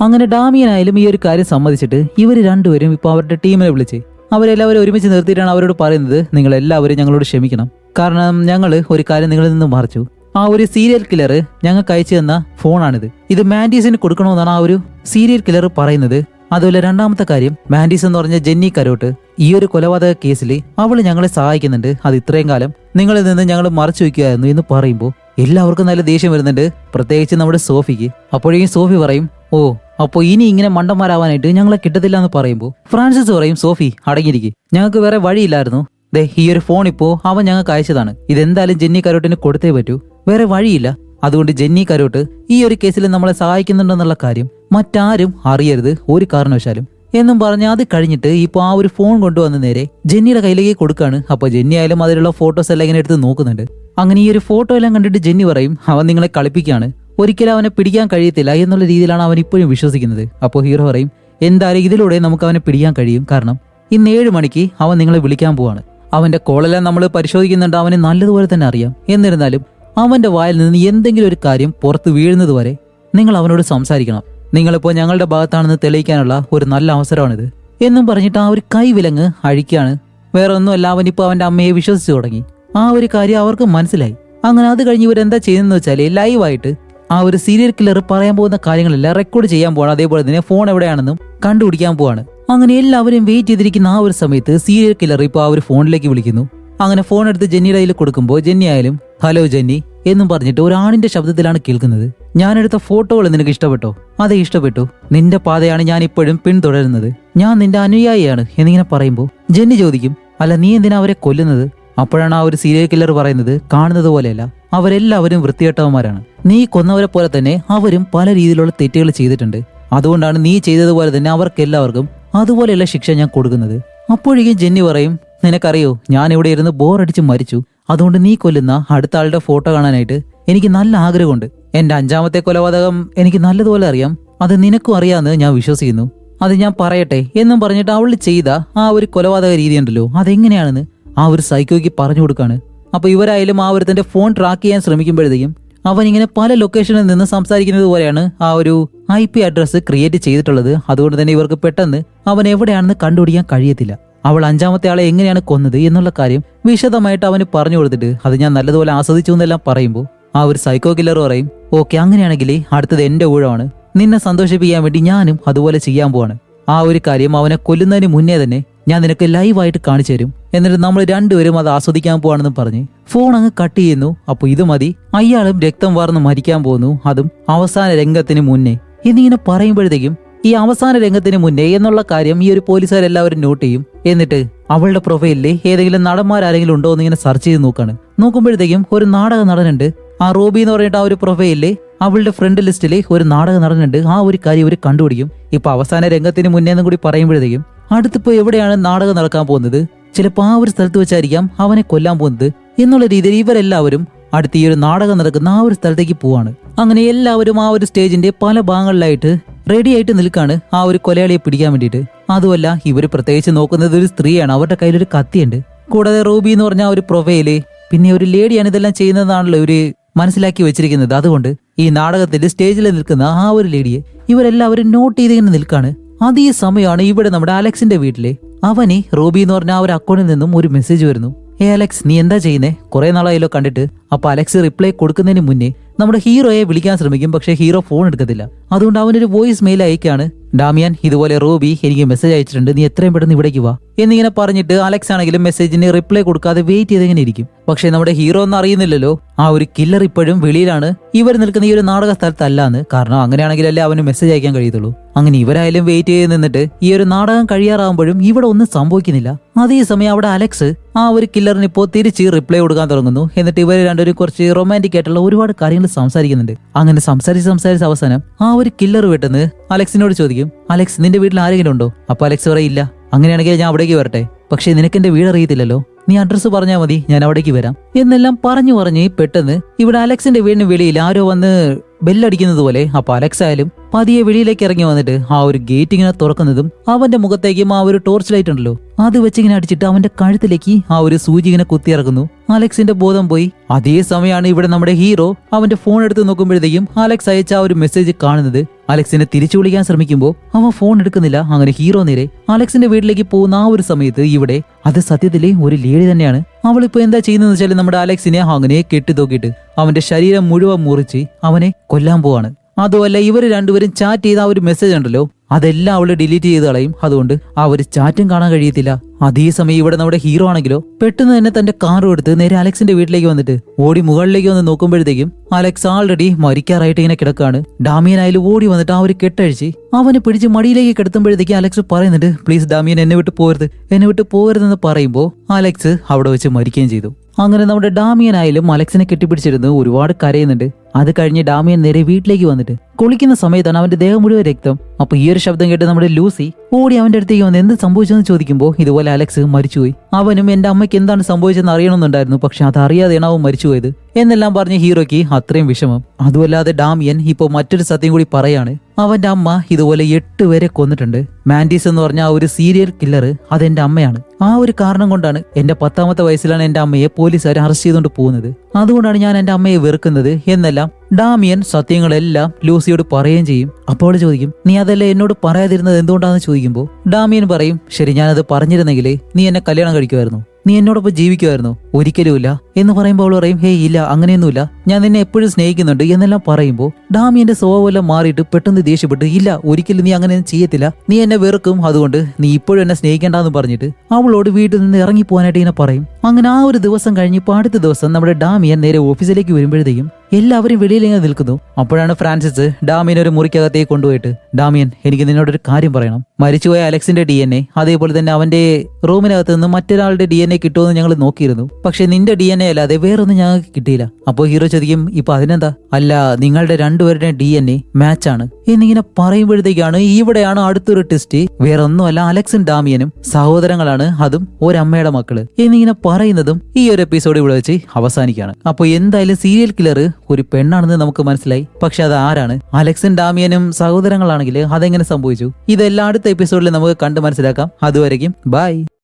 അങ്ങനെ ഡാമിയനായാലും ഈ ഒരു കാര്യം സമ്മതിച്ചിട്ട് ഇവർ രണ്ടുപേരും ഇപ്പോൾ അവരുടെ ടീമിനെ വിളിച്ച് അവരെല്ലാവരും ഒരുമിച്ച് നിർത്തിയിട്ടാണ് അവരോട് പറയുന്നത്. നിങ്ങൾ എല്ലാവരും ഞങ്ങളോട് ക്ഷമിക്കണം. കാരണം ഞങ്ങൾ ഒരു കാര്യം നിങ്ങളിൽ നിന്ന് മറിച്ചു. ആ ഒരു സീരിയൽ കില്ലർ ഞങ്ങൾക്ക് അയച്ചു തന്ന ഫോണാണിത്. ഇത് മാൻഡീസിന് കൊടുക്കണമെന്നാണ് ആ ഒരു സീരിയൽ കില്ലർ പറയുന്നത്. അതുപോലെ രണ്ടാമത്തെ കാര്യം മാൻഡീസ് എന്ന് പറഞ്ഞ ജെന്നി കരോട്ട് ഈ ഒരു കൊലപാതക കേസിൽ അവൾ ഞങ്ങളെ സഹായിക്കുന്നുണ്ട്. അത് ഇത്രയും കാലം നിങ്ങളിൽ നിന്ന് ഞങ്ങൾ മറച്ചു വയ്ക്കുകയായിരുന്നു എന്ന് പറയുമ്പോൾ എല്ലാവർക്കും നല്ല ദേഷ്യം വരുന്നുണ്ട്. പ്രത്യേകിച്ച് നമ്മുടെ സോഫിക്ക്. അപ്പോഴേക്കും സോഫി പറയും ഓ അപ്പോൾ ഇനി ഇങ്ങനെ മണ്ടന്മാരാവാനായിട്ട് ഞങ്ങളെ കിട്ടത്തില്ല എന്ന് പറയുമ്പോൾ ഫ്രാൻസിസ് പറയും സോഫി അടങ്ങിയിരിക്കും. ഞങ്ങൾക്ക് വേറെ വഴിയില്ലായിരുന്നു. ദേ ഈ ഒരു ഫോൺ ഇപ്പോ അവൻ ഞങ്ങൾക്ക് അയച്ചതാണ്. ഇതെന്തായാലും ജെന്നി കരോട്ടിന് കൊടുത്തേ പറ്റൂ. വേറെ വഴിയില്ല. അതുകൊണ്ട് ജെന്നി കരോട്ട് ഈ ഒരു കേസിൽ നമ്മളെ സഹായിക്കുന്നുണ്ടെന്നുള്ള കാര്യം മറ്റാരും അറിയരുത് ഒരു കാരണവശാലും. എന്നും പറഞ്ഞ് അത് കഴിഞ്ഞിട്ട് ഇപ്പോൾ ആ ഒരു ഫോൺ കൊണ്ടുവന്ന് നേരെ ജെന്നിയുടെ കയ്യിലേക്ക് കൊടുക്കാണ്. അപ്പോൾ ജെന്നി ആയാലും അതിലുള്ള ഫോട്ടോസ് എല്ലാം ഇങ്ങനെ എടുത്ത് നോക്കുന്നുണ്ട്. അങ്ങനെ ഈ ഒരു ഫോട്ടോ എല്ലാം കണ്ടിട്ട് ജെന്നി പറയും അവൻ നിങ്ങളെ കളിപ്പിക്കുകയാണ്. ഒരിക്കലും അവനെ പിടിക്കാൻ കഴിയത്തില്ല എന്നുള്ള രീതിയിലാണ് അവൻ ഇപ്പോഴും വിശ്വസിക്കുന്നത്. അപ്പോൾ ഹീറോ പറയും എന്തായാലും ഇതിലൂടെ നമുക്ക് അവനെ പിടിക്കാൻ കഴിയും. കാരണം ഇന്ന് ഏഴ് മണിക്ക് അവൻ നിങ്ങളെ വിളിക്കാൻ പോവാണ്. അവന്റെ കോളെല്ലാം നമ്മൾ പരിശോധിക്കുന്നുണ്ട്. അവനെ നല്ലതുപോലെ തന്നെ അറിയാം. എന്നിരുന്നാലും അവന്റെ വായിൽ നിന്ന് എന്തെങ്കിലും ഒരു കാര്യം പുറത്ത് വീഴുന്നത് വരെ നിങ്ങൾ അവനോട് സംസാരിക്കണം. നിങ്ങളിപ്പോൾ ഞങ്ങളുടെ ഭാഗത്താണെന്ന് തെളിയിക്കാനുള്ള ഒരു നല്ല അവസരമാണിത്. എന്നും പറഞ്ഞിട്ട് ആ ഒരു കൈവിലങ്ങ് അഴിക്കാണ് വേറെ ഒന്നുമല്ല അവനിപ്പോൾ അവന്റെ അമ്മയെ വിശ്വസിച്ചു തുടങ്ങി. ആ ഒരു കാര്യം അവർക്ക് മനസ്സിലായി. അങ്ങനെ അത് കഴിഞ്ഞ് ഇവരെന്താ ചെയ്യുന്നതെന്ന് വെച്ചാൽ ലൈവായിട്ട് ആ ഒരു സീരിയൽ കില്ലർ പറയാൻ പോകുന്ന കാര്യങ്ങളെല്ലാം റെക്കോർഡ് ചെയ്യാൻ പോവാണ്. അതേപോലെ തന്നെ ഫോൺ എവിടെയാണെന്നും കണ്ടുപിടിക്കാൻ പോവാണ്. അങ്ങനെ എല്ലാവരും വെയിറ്റ് ചെയ്തിരിക്കുന്ന ആ ഒരു സമയത്ത് സീരിയൽ കില്ലർ ഇപ്പോൾ ആ ഒരു ഫോണിലേക്ക് വിളിക്കുന്നു. അങ്ങനെ ഫോൺ എടുത്ത് ജെന്നിയുടെ കയ്യിൽ കൊടുക്കുമ്പോൾ ജെന്നി ആയാലും ഹലോ ജെന്നി എന്നും പറഞ്ഞിട്ട് ഒരു ആണിന്റെ ശബ്ദത്തിലാണ് കേൾക്കുന്നത്. ഞാനെടുത്ത ഫോട്ടോകൾ നിനക്ക് ഇഷ്ടപ്പെട്ടോ? അതെ ഇഷ്ടപ്പെട്ടു. നിന്റെ പാതയാണ് ഞാൻ ഇപ്പോഴും പിന്തുടരുന്നത്. ഞാൻ നിന്റെ അനുയായിയാണ് എന്നിങ്ങനെ പറയുമ്പോൾ ജെന്നി ചോദിക്കും അല്ല നീ എന്തിനാ അവരെ കൊല്ലുന്നത്? അപ്പോഴാണ് ആ ഒരു സീരിയൽ കില്ലർ പറയുന്നത് കാണുന്നത് പോലെയല്ല അവരെല്ലാവരും വൃത്തികെട്ടവന്മാരാണ്. നീ കൊന്നവരെ പോലെ തന്നെ അവരും പല രീതിയിലുള്ള തെറ്റുകൾ ചെയ്തിട്ടുണ്ട്. അതുകൊണ്ടാണ് നീ ചെയ്തതുപോലെ തന്നെ അവർക്കെല്ലാവർക്കും അതുപോലെയുള്ള ശിക്ഷ ഞാൻ കൊടുക്കുന്നത്. അപ്പോഴേക്കും ജെന്നി പറയും നിനക്കറിയോ ഞാൻ ഇവിടെ ഇരുന്ന് ബോറടിച്ച് മരിച്ചു. അതുകൊണ്ട് നീ കൊല്ലുന്ന അടുത്ത ആളുടെ ഫോട്ടോ കാണാനായിട്ട് എനിക്ക് നല്ല ആഗ്രഹമുണ്ട്. എന്റെ അഞ്ചാമത്തെ കൊലപാതകം എനിക്ക് നല്ലതുപോലെ അറിയാം. അത് നിനക്കും അറിയാന്ന് ഞാൻ വിശ്വസിക്കുന്നു. അത് ഞാൻ പറയട്ടെ എന്നും പറഞ്ഞിട്ട് അവൾ ചെയ്ത ആ ഒരു കൊലപാതക രീതി ഉണ്ടല്ലോ അതെങ്ങനെയാണെന്ന് ആ ഒരു സൈക്കോയ്ക്ക് പറഞ്ഞു കൊടുക്കാണ്. അപ്പോൾ ഇവരായാലും ആ ഒരുത്തന്റെ ഫോൺ ട്രാക്ക് ചെയ്യാൻ ശ്രമിക്കുമ്പോഴത്തേക്കും അവൻ ഇങ്ങനെ പല ലൊക്കേഷനിൽ നിന്ന് സംസാരിക്കുന്നത് പോലെയാണ് ആ ഒരു ഐ പി അഡ്രസ്സ് ക്രിയേറ്റ് ചെയ്തിട്ടുള്ളത്. അതുകൊണ്ട് തന്നെ ഇവർക്ക് പെട്ടെന്ന് അവൻ എവിടെയാണെന്ന് കണ്ടുപിടിക്കാൻ കഴിയത്തില്ല. അവൾ അഞ്ചാമത്തെ ആളെ എങ്ങനെയാണ് കൊന്നത് എന്നുള്ള കാര്യം വിശദമായിട്ട് അവന് പറഞ്ഞു കൊടുത്തിട്ട് അത് ഞാൻ നല്ലതുപോലെ ആസ്വദിച്ചു എന്നെല്ലാം പറയുമ്പോൾ ആ ഒരു സൈക്കോ കില്ലർ പറയും ഓക്കെ അങ്ങനെയാണെങ്കിൽ അടുത്തത് എന്റെ ഊഴമാണ്. നിന്നെ സന്തോഷിപ്പിക്കാൻ വേണ്ടി ഞാനും അതുപോലെ ചെയ്യാൻ പോവാണ്. ആ ഒരു കാര്യം അവനെ കൊല്ലുന്നതിന് മുന്നേ തന്നെ ഞാൻ നിനക്ക് ലൈവായിട്ട് കാണിച്ചു തരും. എന്നിട്ട് നമ്മൾ രണ്ടുപേരും അത് ആസ്വദിക്കാൻ പോവാണെന്ന് പറഞ്ഞ് ഫോൺ അങ്ങ് കട്ട് ചെയ്യുന്നു. അപ്പോൾ ഇത് മതി. അയാളും രക്തം വാർന്ന് മരിക്കാൻ പോകുന്നു. അതും അവസാന രംഗത്തിന് മുന്നേ. എന്നിങ്ങനെ പറയുമ്പോഴത്തേക്കും ഈ അവസാന രംഗത്തിന് മുന്നേ എന്നുള്ള കാര്യം ഈ ഒരു പോലീസുകാരെല്ലാവരും നോട്ട് ചെയ്യും. എന്നിട്ട് അവളുടെ പ്രൊഫൈലിൽ ഏതെങ്കിലും നടന്മാരാരെങ്കിലും ഉണ്ടോ എന്ന് ഇങ്ങനെ സെർച്ച് ചെയ്ത് നോക്കാണ്. നോക്കുമ്പോഴത്തേക്കും ഒരു നാടക നടനുണ്ട്. ആ റോബി എന്ന് പറഞ്ഞിട്ട് ആ ഒരു പ്രൊഫൈലിൽ അവളുടെ ഫ്രണ്ട് ലിസ്റ്റിൽ ഒരു നാടക നടനുണ്ട്. ആ ഒരു കാര്യം ഇവർ കണ്ടുപിടിക്കും. ഇപ്പൊ അവസാന രംഗത്തിന് മുന്നേ എന്നും കൂടി പറയുമ്പോഴത്തേക്കും അടുത്തിപ്പോ എവിടെയാണ് നാടകം നടക്കാൻ പോകുന്നത്? ചിലപ്പോൾ ആ ഒരു സ്ഥലത്ത് വെച്ചായിരിക്കാം അവനെ കൊല്ലാൻ പോകുന്നത്. എന്നുള്ള രീതിയിൽ ഇവരെല്ലാവരും അടുത്ത ഈ ഒരു നാടകം നടക്കുന്ന ആ ഒരു സ്ഥലത്തേക്ക് പോവാണ്. അങ്ങനെ എല്ലാവരും ആ ഒരു സ്റ്റേജിന്റെ പല ഭാഗങ്ങളിലായിട്ട് റെഡി ആയിട്ട് നിൽക്കാണ് ആ ഒരു കൊലയാളിയെ പിടിക്കാൻ വേണ്ടിയിട്ട്. അതുമല്ല ഇവർ പ്രത്യേകിച്ച് നോക്കുന്നത് ഒരു സ്ത്രീയാണ്. അവരുടെ കയ്യിൽ കയ്യിലൊരു കത്തിയുണ്ട്. കൂടാതെ റൂബി എന്ന് പറഞ്ഞ ഒരു പ്രൊഫൈൽ പിന്നെ ഒരു ലേഡിയാണ് ഇതെല്ലാം ചെയ്യുന്നതാണല്ലോ ഒരു മനസ്സിലാക്കി വെച്ചിരിക്കുന്നത്. അതുകൊണ്ട് ഈ നാടകത്തിന്റെ സ്റ്റേജിൽ നിൽക്കുന്ന ആ ഒരു ലേഡിയെ ഇവരെല്ലാവരും നോട്ട് ചെയ്ത് ഇങ്ങനെ നിൽക്കാണ്. അതേ സമയമാണ് ഇവിടെ നമ്മുടെ അലക്സിന്റെ വീട്ടിലെ. അവനെ റോബി എന്ന് പറഞ്ഞ ആ ഒരു അക്കൗണ്ടിൽ നിന്നും ഒരു മെസ്സേജ് വരുന്നു. ഏ അലക്സ് നീ എന്താ ചെയ്യുന്നേ? കുറെ നാളായല്ലോ കണ്ടിട്ട്. അപ്പൊ അലക്സ് റിപ്ലൈ കൊടുക്കുന്നതിന് മുന്നേ നമ്മുടെ ഹീറോയെ വിളിക്കാൻ ശ്രമിക്കും പക്ഷേ ഹീറോ ഫോൺ എടുക്കത്തില്ല. അതുകൊണ്ട് അവനൊരു വോയിസ് മെയിൽ അയക്കാണ് ഡാമിയാൻ ഇതുപോലെ റൂബി എനിക്ക് മെസ്സേജ് അയച്ചിട്ടുണ്ട്. നീ എത്രയും പെട്ടെന്ന് ഇവിടേക്ക് വാ. എന്നിങ്ങനെ പറഞ്ഞിട്ട് അലക്സ് ആണെങ്കിലും മെസ്സേജിന് റിപ്ലൈ കൊടുക്കാതെ വെയിറ്റ് ചെയ്തെങ്ങനെ ഇരിക്കും. പക്ഷെ നമ്മുടെ ഹീറോ ഒന്നും അറിയുന്നില്ലല്ലോ. ആ ഒരു കില്ലർ ഇപ്പോഴും വെളിയിലാണ്. ഇവർ നിൽക്കുന്ന ഈ ഒരു നാടക സ്ഥലത്തല്ലാന്ന്. കാരണം അങ്ങനെയാണെങ്കിലല്ലേ അവന് മെസ്സേജ് അയക്കാൻ കഴിയത്തുള്ളൂ. അങ്ങനെ ഇവരായാലും വെയിറ്റ് ചെയ്ത് നിന്നിട്ട് ഈ ഒരു നാടകം കഴിയാറാകുമ്പോഴും ഇവിടെ ഒന്നും സംഭവിക്കുന്നില്ല. അതേസമയം അവിടെ അലക്സ് ആ ഒരു കില്ലറിന് ഇപ്പോൾ തിരിച്ച് റിപ്ലൈ കൊടുക്കാൻ തുടങ്ങുന്നു. എന്നിട്ട് ഇവർ രണ്ടുപേരും കുറച്ച് റൊമാന്റിക് ആയിട്ടുള്ള ഒരുപാട് കാര്യങ്ങൾ സംസാരിക്കുന്നുണ്ട്. അങ്ങനെ സംസാരിച്ച് സംസാരിച്ച് അവസാനം ആ ഒരു കില്ലർ വെട്ടെന്ന് അലക്സിനോട് ചോദിക്കും അലക്സ് നിന്റെ വീട്ടിൽ ആരെങ്കിലും ഉണ്ടോ? അപ്പൊ അലക്സ് പറയില്ല അങ്ങനെയാണെങ്കിൽ ഞാൻ അവിടേക്ക് വരട്ടെ. പക്ഷേ നിനക്ക് എന്റെ വീട് അറിയത്തില്ലല്ലോ. നീ അഡ്രസ്സ് പറഞ്ഞാൽ മതി ഞാൻ അവിടേക്ക് വരാം. എന്നെല്ലാം പറഞ്ഞു പറഞ്ഞ് പെട്ടെന്ന് ഇവിടെ അലക്സിന്റെ വീടിന് വെളിയിൽ ആരോ വന്ന് ബെല്ലടിക്കുന്നത് പോലെ അപ്പൊ അലക്സ് ആയാലും പതിയെ വെളിയിലേക്ക് ഇറങ്ങി വന്നിട്ട് ആ ഒരു ഗേറ്റ് ഇങ്ങനെ തുറക്കുന്നതും അവന്റെ മുഖത്തേക്കും ആ ഒരു ടോർച്ച് ലൈറ്റ് ഉണ്ടല്ലോ അത് വെച്ച് ഇങ്ങനെ അടിച്ചിട്ട് അവന്റെ കഴുത്തിലേക്ക് ആ ഒരു സൂചി ഇങ്ങനെ കുത്തിയിറക്കുന്നു അലക്സിന്റെ ബോധം പോയി. അതേ സമയമാണ് ഇവിടെ നമ്മുടെ ഹീറോ അവന്റെ ഫോൺ എടുത്ത് നോക്കുമ്പോഴത്തേക്കും അലക്സ് അയച്ച ആ ഒരു മെസ്സേജ് കാണുന്നത്. അലക്സിനെ തിരിച്ചു വിളിക്കാൻ ശ്രമിക്കുമ്പോൾ അവൻ ഫോൺ എടുക്കുന്നില്ല. അങ്ങനെ ഹീറോ നേരെ അലക്സിന്റെ വീട്ടിലേക്ക് പോകുന്ന ആ ഒരു സമയത്ത് ഇവിടെ അത് സത്യത്തിലെ ഒരു ലേഡി തന്നെയാണ്. അവളിപ്പോ എന്താ ചെയ്യുന്നതെന്ന് വെച്ചാൽ നമ്മുടെ അലക്സിനെ ഹോങ്ങിനെ കെട്ടിത്തൂക്കിയിട്ട് അവന്റെ ശരീരം മുഴുവൻ മുറിച്ച് അവനെ കൊല്ലാൻ പോവാണ്. അതുമല്ല ഇവർ രണ്ടുപേരും ചാറ്റ് ചെയ്ത ആ ഒരു മെസ്സേജ് ഉണ്ടല്ലോ അതെല്ലാം അവൾ ഡിലീറ്റ് ചെയ്ത് കളയും. അതുകൊണ്ട് ആ ഒരു ചാറ്റും കാണാൻ കഴിയത്തില്ല. അതേസമയം ഇവിടെ നമ്മുടെ ഹീറോ ആണെങ്കിലോ പെട്ടെന്ന് തന്നെ തന്റെ കാറും എടുത്ത് നേരെ അലക്സിന്റെ വീട്ടിലേക്ക് വന്നിട്ട് ഓടി മുകളിലേക്ക് വന്ന് നോക്കുമ്പോഴത്തേക്കും അലക്സ് ആൾറെഡി മരിക്കാറായിട്ട് ഇങ്ങനെ കിടക്കാണ്. ഡാമിയൻ അതിൽ ഓടി വന്നിട്ട് ആ ഒരു കെട്ടഴിച്ച് അവനെ പിടിച്ച് മടിയിലേക്ക് കിടത്തുമ്പോഴത്തേക്കും അലക്സ് പറയുന്നുണ്ട് പ്ലീസ് ഡാമിയൻ എന്നെ വിട്ട് പോരുത്. എന്നെ വിട്ട് പോകരുതെന്ന് പറയുമ്പോൾ അലക്സ് അവിടെ വെച്ച് മരിക്കുകയും ചെയ്തു. അങ്ങനെ നമ്മുടെ ഡാമിയൻ ആയാലും അലക്സിനെ കെട്ടിപ്പിടിച്ചിരുന്ന് ഒരുപാട് കരയുന്നുണ്ട്. അത് കഴിഞ്ഞ് ഡാമിയൻ നേരെ വീട്ടിലേക്ക് വന്നിട്ട് കുളിക്കുന്ന സമയത്താണ് അവന്റെ ദേഹം മുഴുവൻ രക്തം. അപ്പൊ ഈ ഒരു ശബ്ദം കേട്ട് നമ്മുടെ ലൂസി ഓടി അവന്റെ അടുത്തേക്ക് വന്ന് എന്ത് സംഭവിച്ചെന്ന് ചോദിക്കുമ്പോൾ ഇതുപോലെ അലക്സ് മരിച്ചുപോയി. അവനും എന്റെ അമ്മയ്ക്ക് എന്താണ് സംഭവിച്ചതെന്ന് അറിയണമെന്നുണ്ടായിരുന്നു. പക്ഷെ അത് അറിയാതെയാണ് അവൻ മരിച്ചുപോയത്. എന്നെല്ലാം പറഞ്ഞ് ഹീറോയ്ക്ക് അത്രയും വിഷമം. അതുമല്ലാതെ ഡാമിയൻ ഇപ്പോൾ മറ്റൊരു സത്യം കൂടി പറയാണ്. അവന്റെ അമ്മ ഇതുപോലെ എട്ട് പേരെ കൊന്നിട്ടുണ്ട്. മാൻഡീസ് എന്ന് പറഞ്ഞ ആ ഒരു സീരിയൽ കില്ലർ അതെന്റെ അമ്മയാണ്. ആ ഒരു കാരണം കൊണ്ടാണ് എന്റെ പത്താമത്തെ വയസ്സിലാണ് എന്റെ അമ്മയെ പോലീസുകാർ അറസ്റ്റ് ചെയ്തുകൊണ്ട് പോകുന്നത്. അതുകൊണ്ടാണ് ഞാൻ എന്റെ അമ്മയെ വെറുക്കുന്നത് എന്നെല്ലാം ഡാമിയൻ സത്യങ്ങളെല്ലാം ലൂസിയോട് പറയുകയും ചെയ്യും. അപ്പോൾ ചോദിക്കും നീ അതല്ലേ എന്നോട് പറയാതിരുന്നത് എന്തുകൊണ്ടാണെന്ന് ചോദിക്കുമ്പോൾ ഡാമിയൻ പറയും ശരി ഞാനത് പറഞ്ഞിരുന്നെങ്കിലേ നീ എന്നെ കല്യാണം കഴിക്കുമായിരുന്നു. നീ എന്നോടൊപ്പം ജീവിക്കുമായിരുന്നു. ഒരിക്കലുമില്ല. എന്ന് പറയുമ്പോൾ അവൾ പറയും ഹേയ് ഇല്ല അങ്ങനെയൊന്നുമില്ല. ഞാൻ നിന്നെ എപ്പോഴും സ്നേഹിക്കുന്നുണ്ട്. എന്നെല്ലാം പറയുമ്പോൾ ഡാമിയന്റെ സ്വഭാവമെല്ലാം മാറിയിട്ട് പെട്ടെന്ന് ദേഷ്യപ്പെട്ട് ഇല്ല ഒരിക്കലും നീ അങ്ങനെ ചെയ്യത്തില്ല. നീ എന്നെ വെറുക്കും. അതുകൊണ്ട് നീ ഇപ്പോഴും എന്നെ സ്നേഹിക്കേണ്ടെന്ന് പറഞ്ഞിട്ട് അവളോട് വീട്ടിൽ നിന്ന് ഇറങ്ങി പോകാനായിട്ട് ഇങ്ങനെ പറയും. അങ്ങനെ ആ ഒരു ദിവസം കഴിഞ്ഞ് ഇപ്പൊ അടുത്ത ദിവസം നമ്മുടെ ഡാമിയൻ നേരെ ഓഫീസിലേക്ക് വരുമ്പോഴത്തേക്കും എല്ലാവരും വെളിയിൽ ഇങ്ങനെ നിൽക്കുന്നു. അപ്പോഴാണ് ഫ്രാൻസിസ് ഡാമിയൻ ഒരു മുറിക്കകത്തേക്ക് കൊണ്ടുപോയിട്ട് ഡാമിയൻ എനിക്ക് നിന്നോട് ഒരു കാര്യം പറയണം. മരിച്ചുപോയ അലക്സിന്റെ ഡി എൻ എ അതേപോലെ തന്നെ അവന്റെ റൂമിനകത്ത് നിന്ന് മറ്റൊരാളുടെ ഡി എൻ എ കിട്ടുമെന്ന് ഞങ്ങൾ നോക്കിയിരുന്നു. പക്ഷെ നിന്റെ ഡി എൻ എ അല്ലാതെ വേറൊന്നും ഞങ്ങൾക്ക് കിട്ടിയില്ല. അപ്പോൾ ഹീറോ ചോദിക്കും ഇപ്പൊ അതിനെന്താ? അല്ല നിങ്ങളുടെ രണ്ടുപേരുടെ ഡി എൻ എ മാച്ച് ആണ് എന്നിങ്ങനെ പറയുമ്പോഴത്തേക്കാണ് ഇവിടെയാണ് അടുത്തൊരു ടെസ്റ്റ് വേറെ ഒന്നുമല്ല അലക്സും ഡാമിയനും സഹോദരങ്ങളാണ് അതും ഒരമ്മയുടെ മക്കൾ. എന്നിങ്ങനെ പറയുന്നതും ഈ ഒരു എപ്പിസോഡ് ഇവിടെ വെച്ച് അവസാനിക്കുകയാണ്. അപ്പോൾ എന്തായാലും സീരിയൽ കില്ലർ ഒരു പെണ്ണാണെന്ന് നമുക്ക് മനസ്സിലായി. പക്ഷെ അത് ആരാണ്? അലക്സും ഡാമിയനും സഹോദരങ്ങളാണെങ്കിൽ അതെങ്ങനെ സംഭവിച്ചു? ഇതെല്ലാം അടുത്ത എപ്പിസോഡിൽ നമുക്ക് കണ്ട് മനസ്സിലാക്കാം. അതുവരെയും ബൈ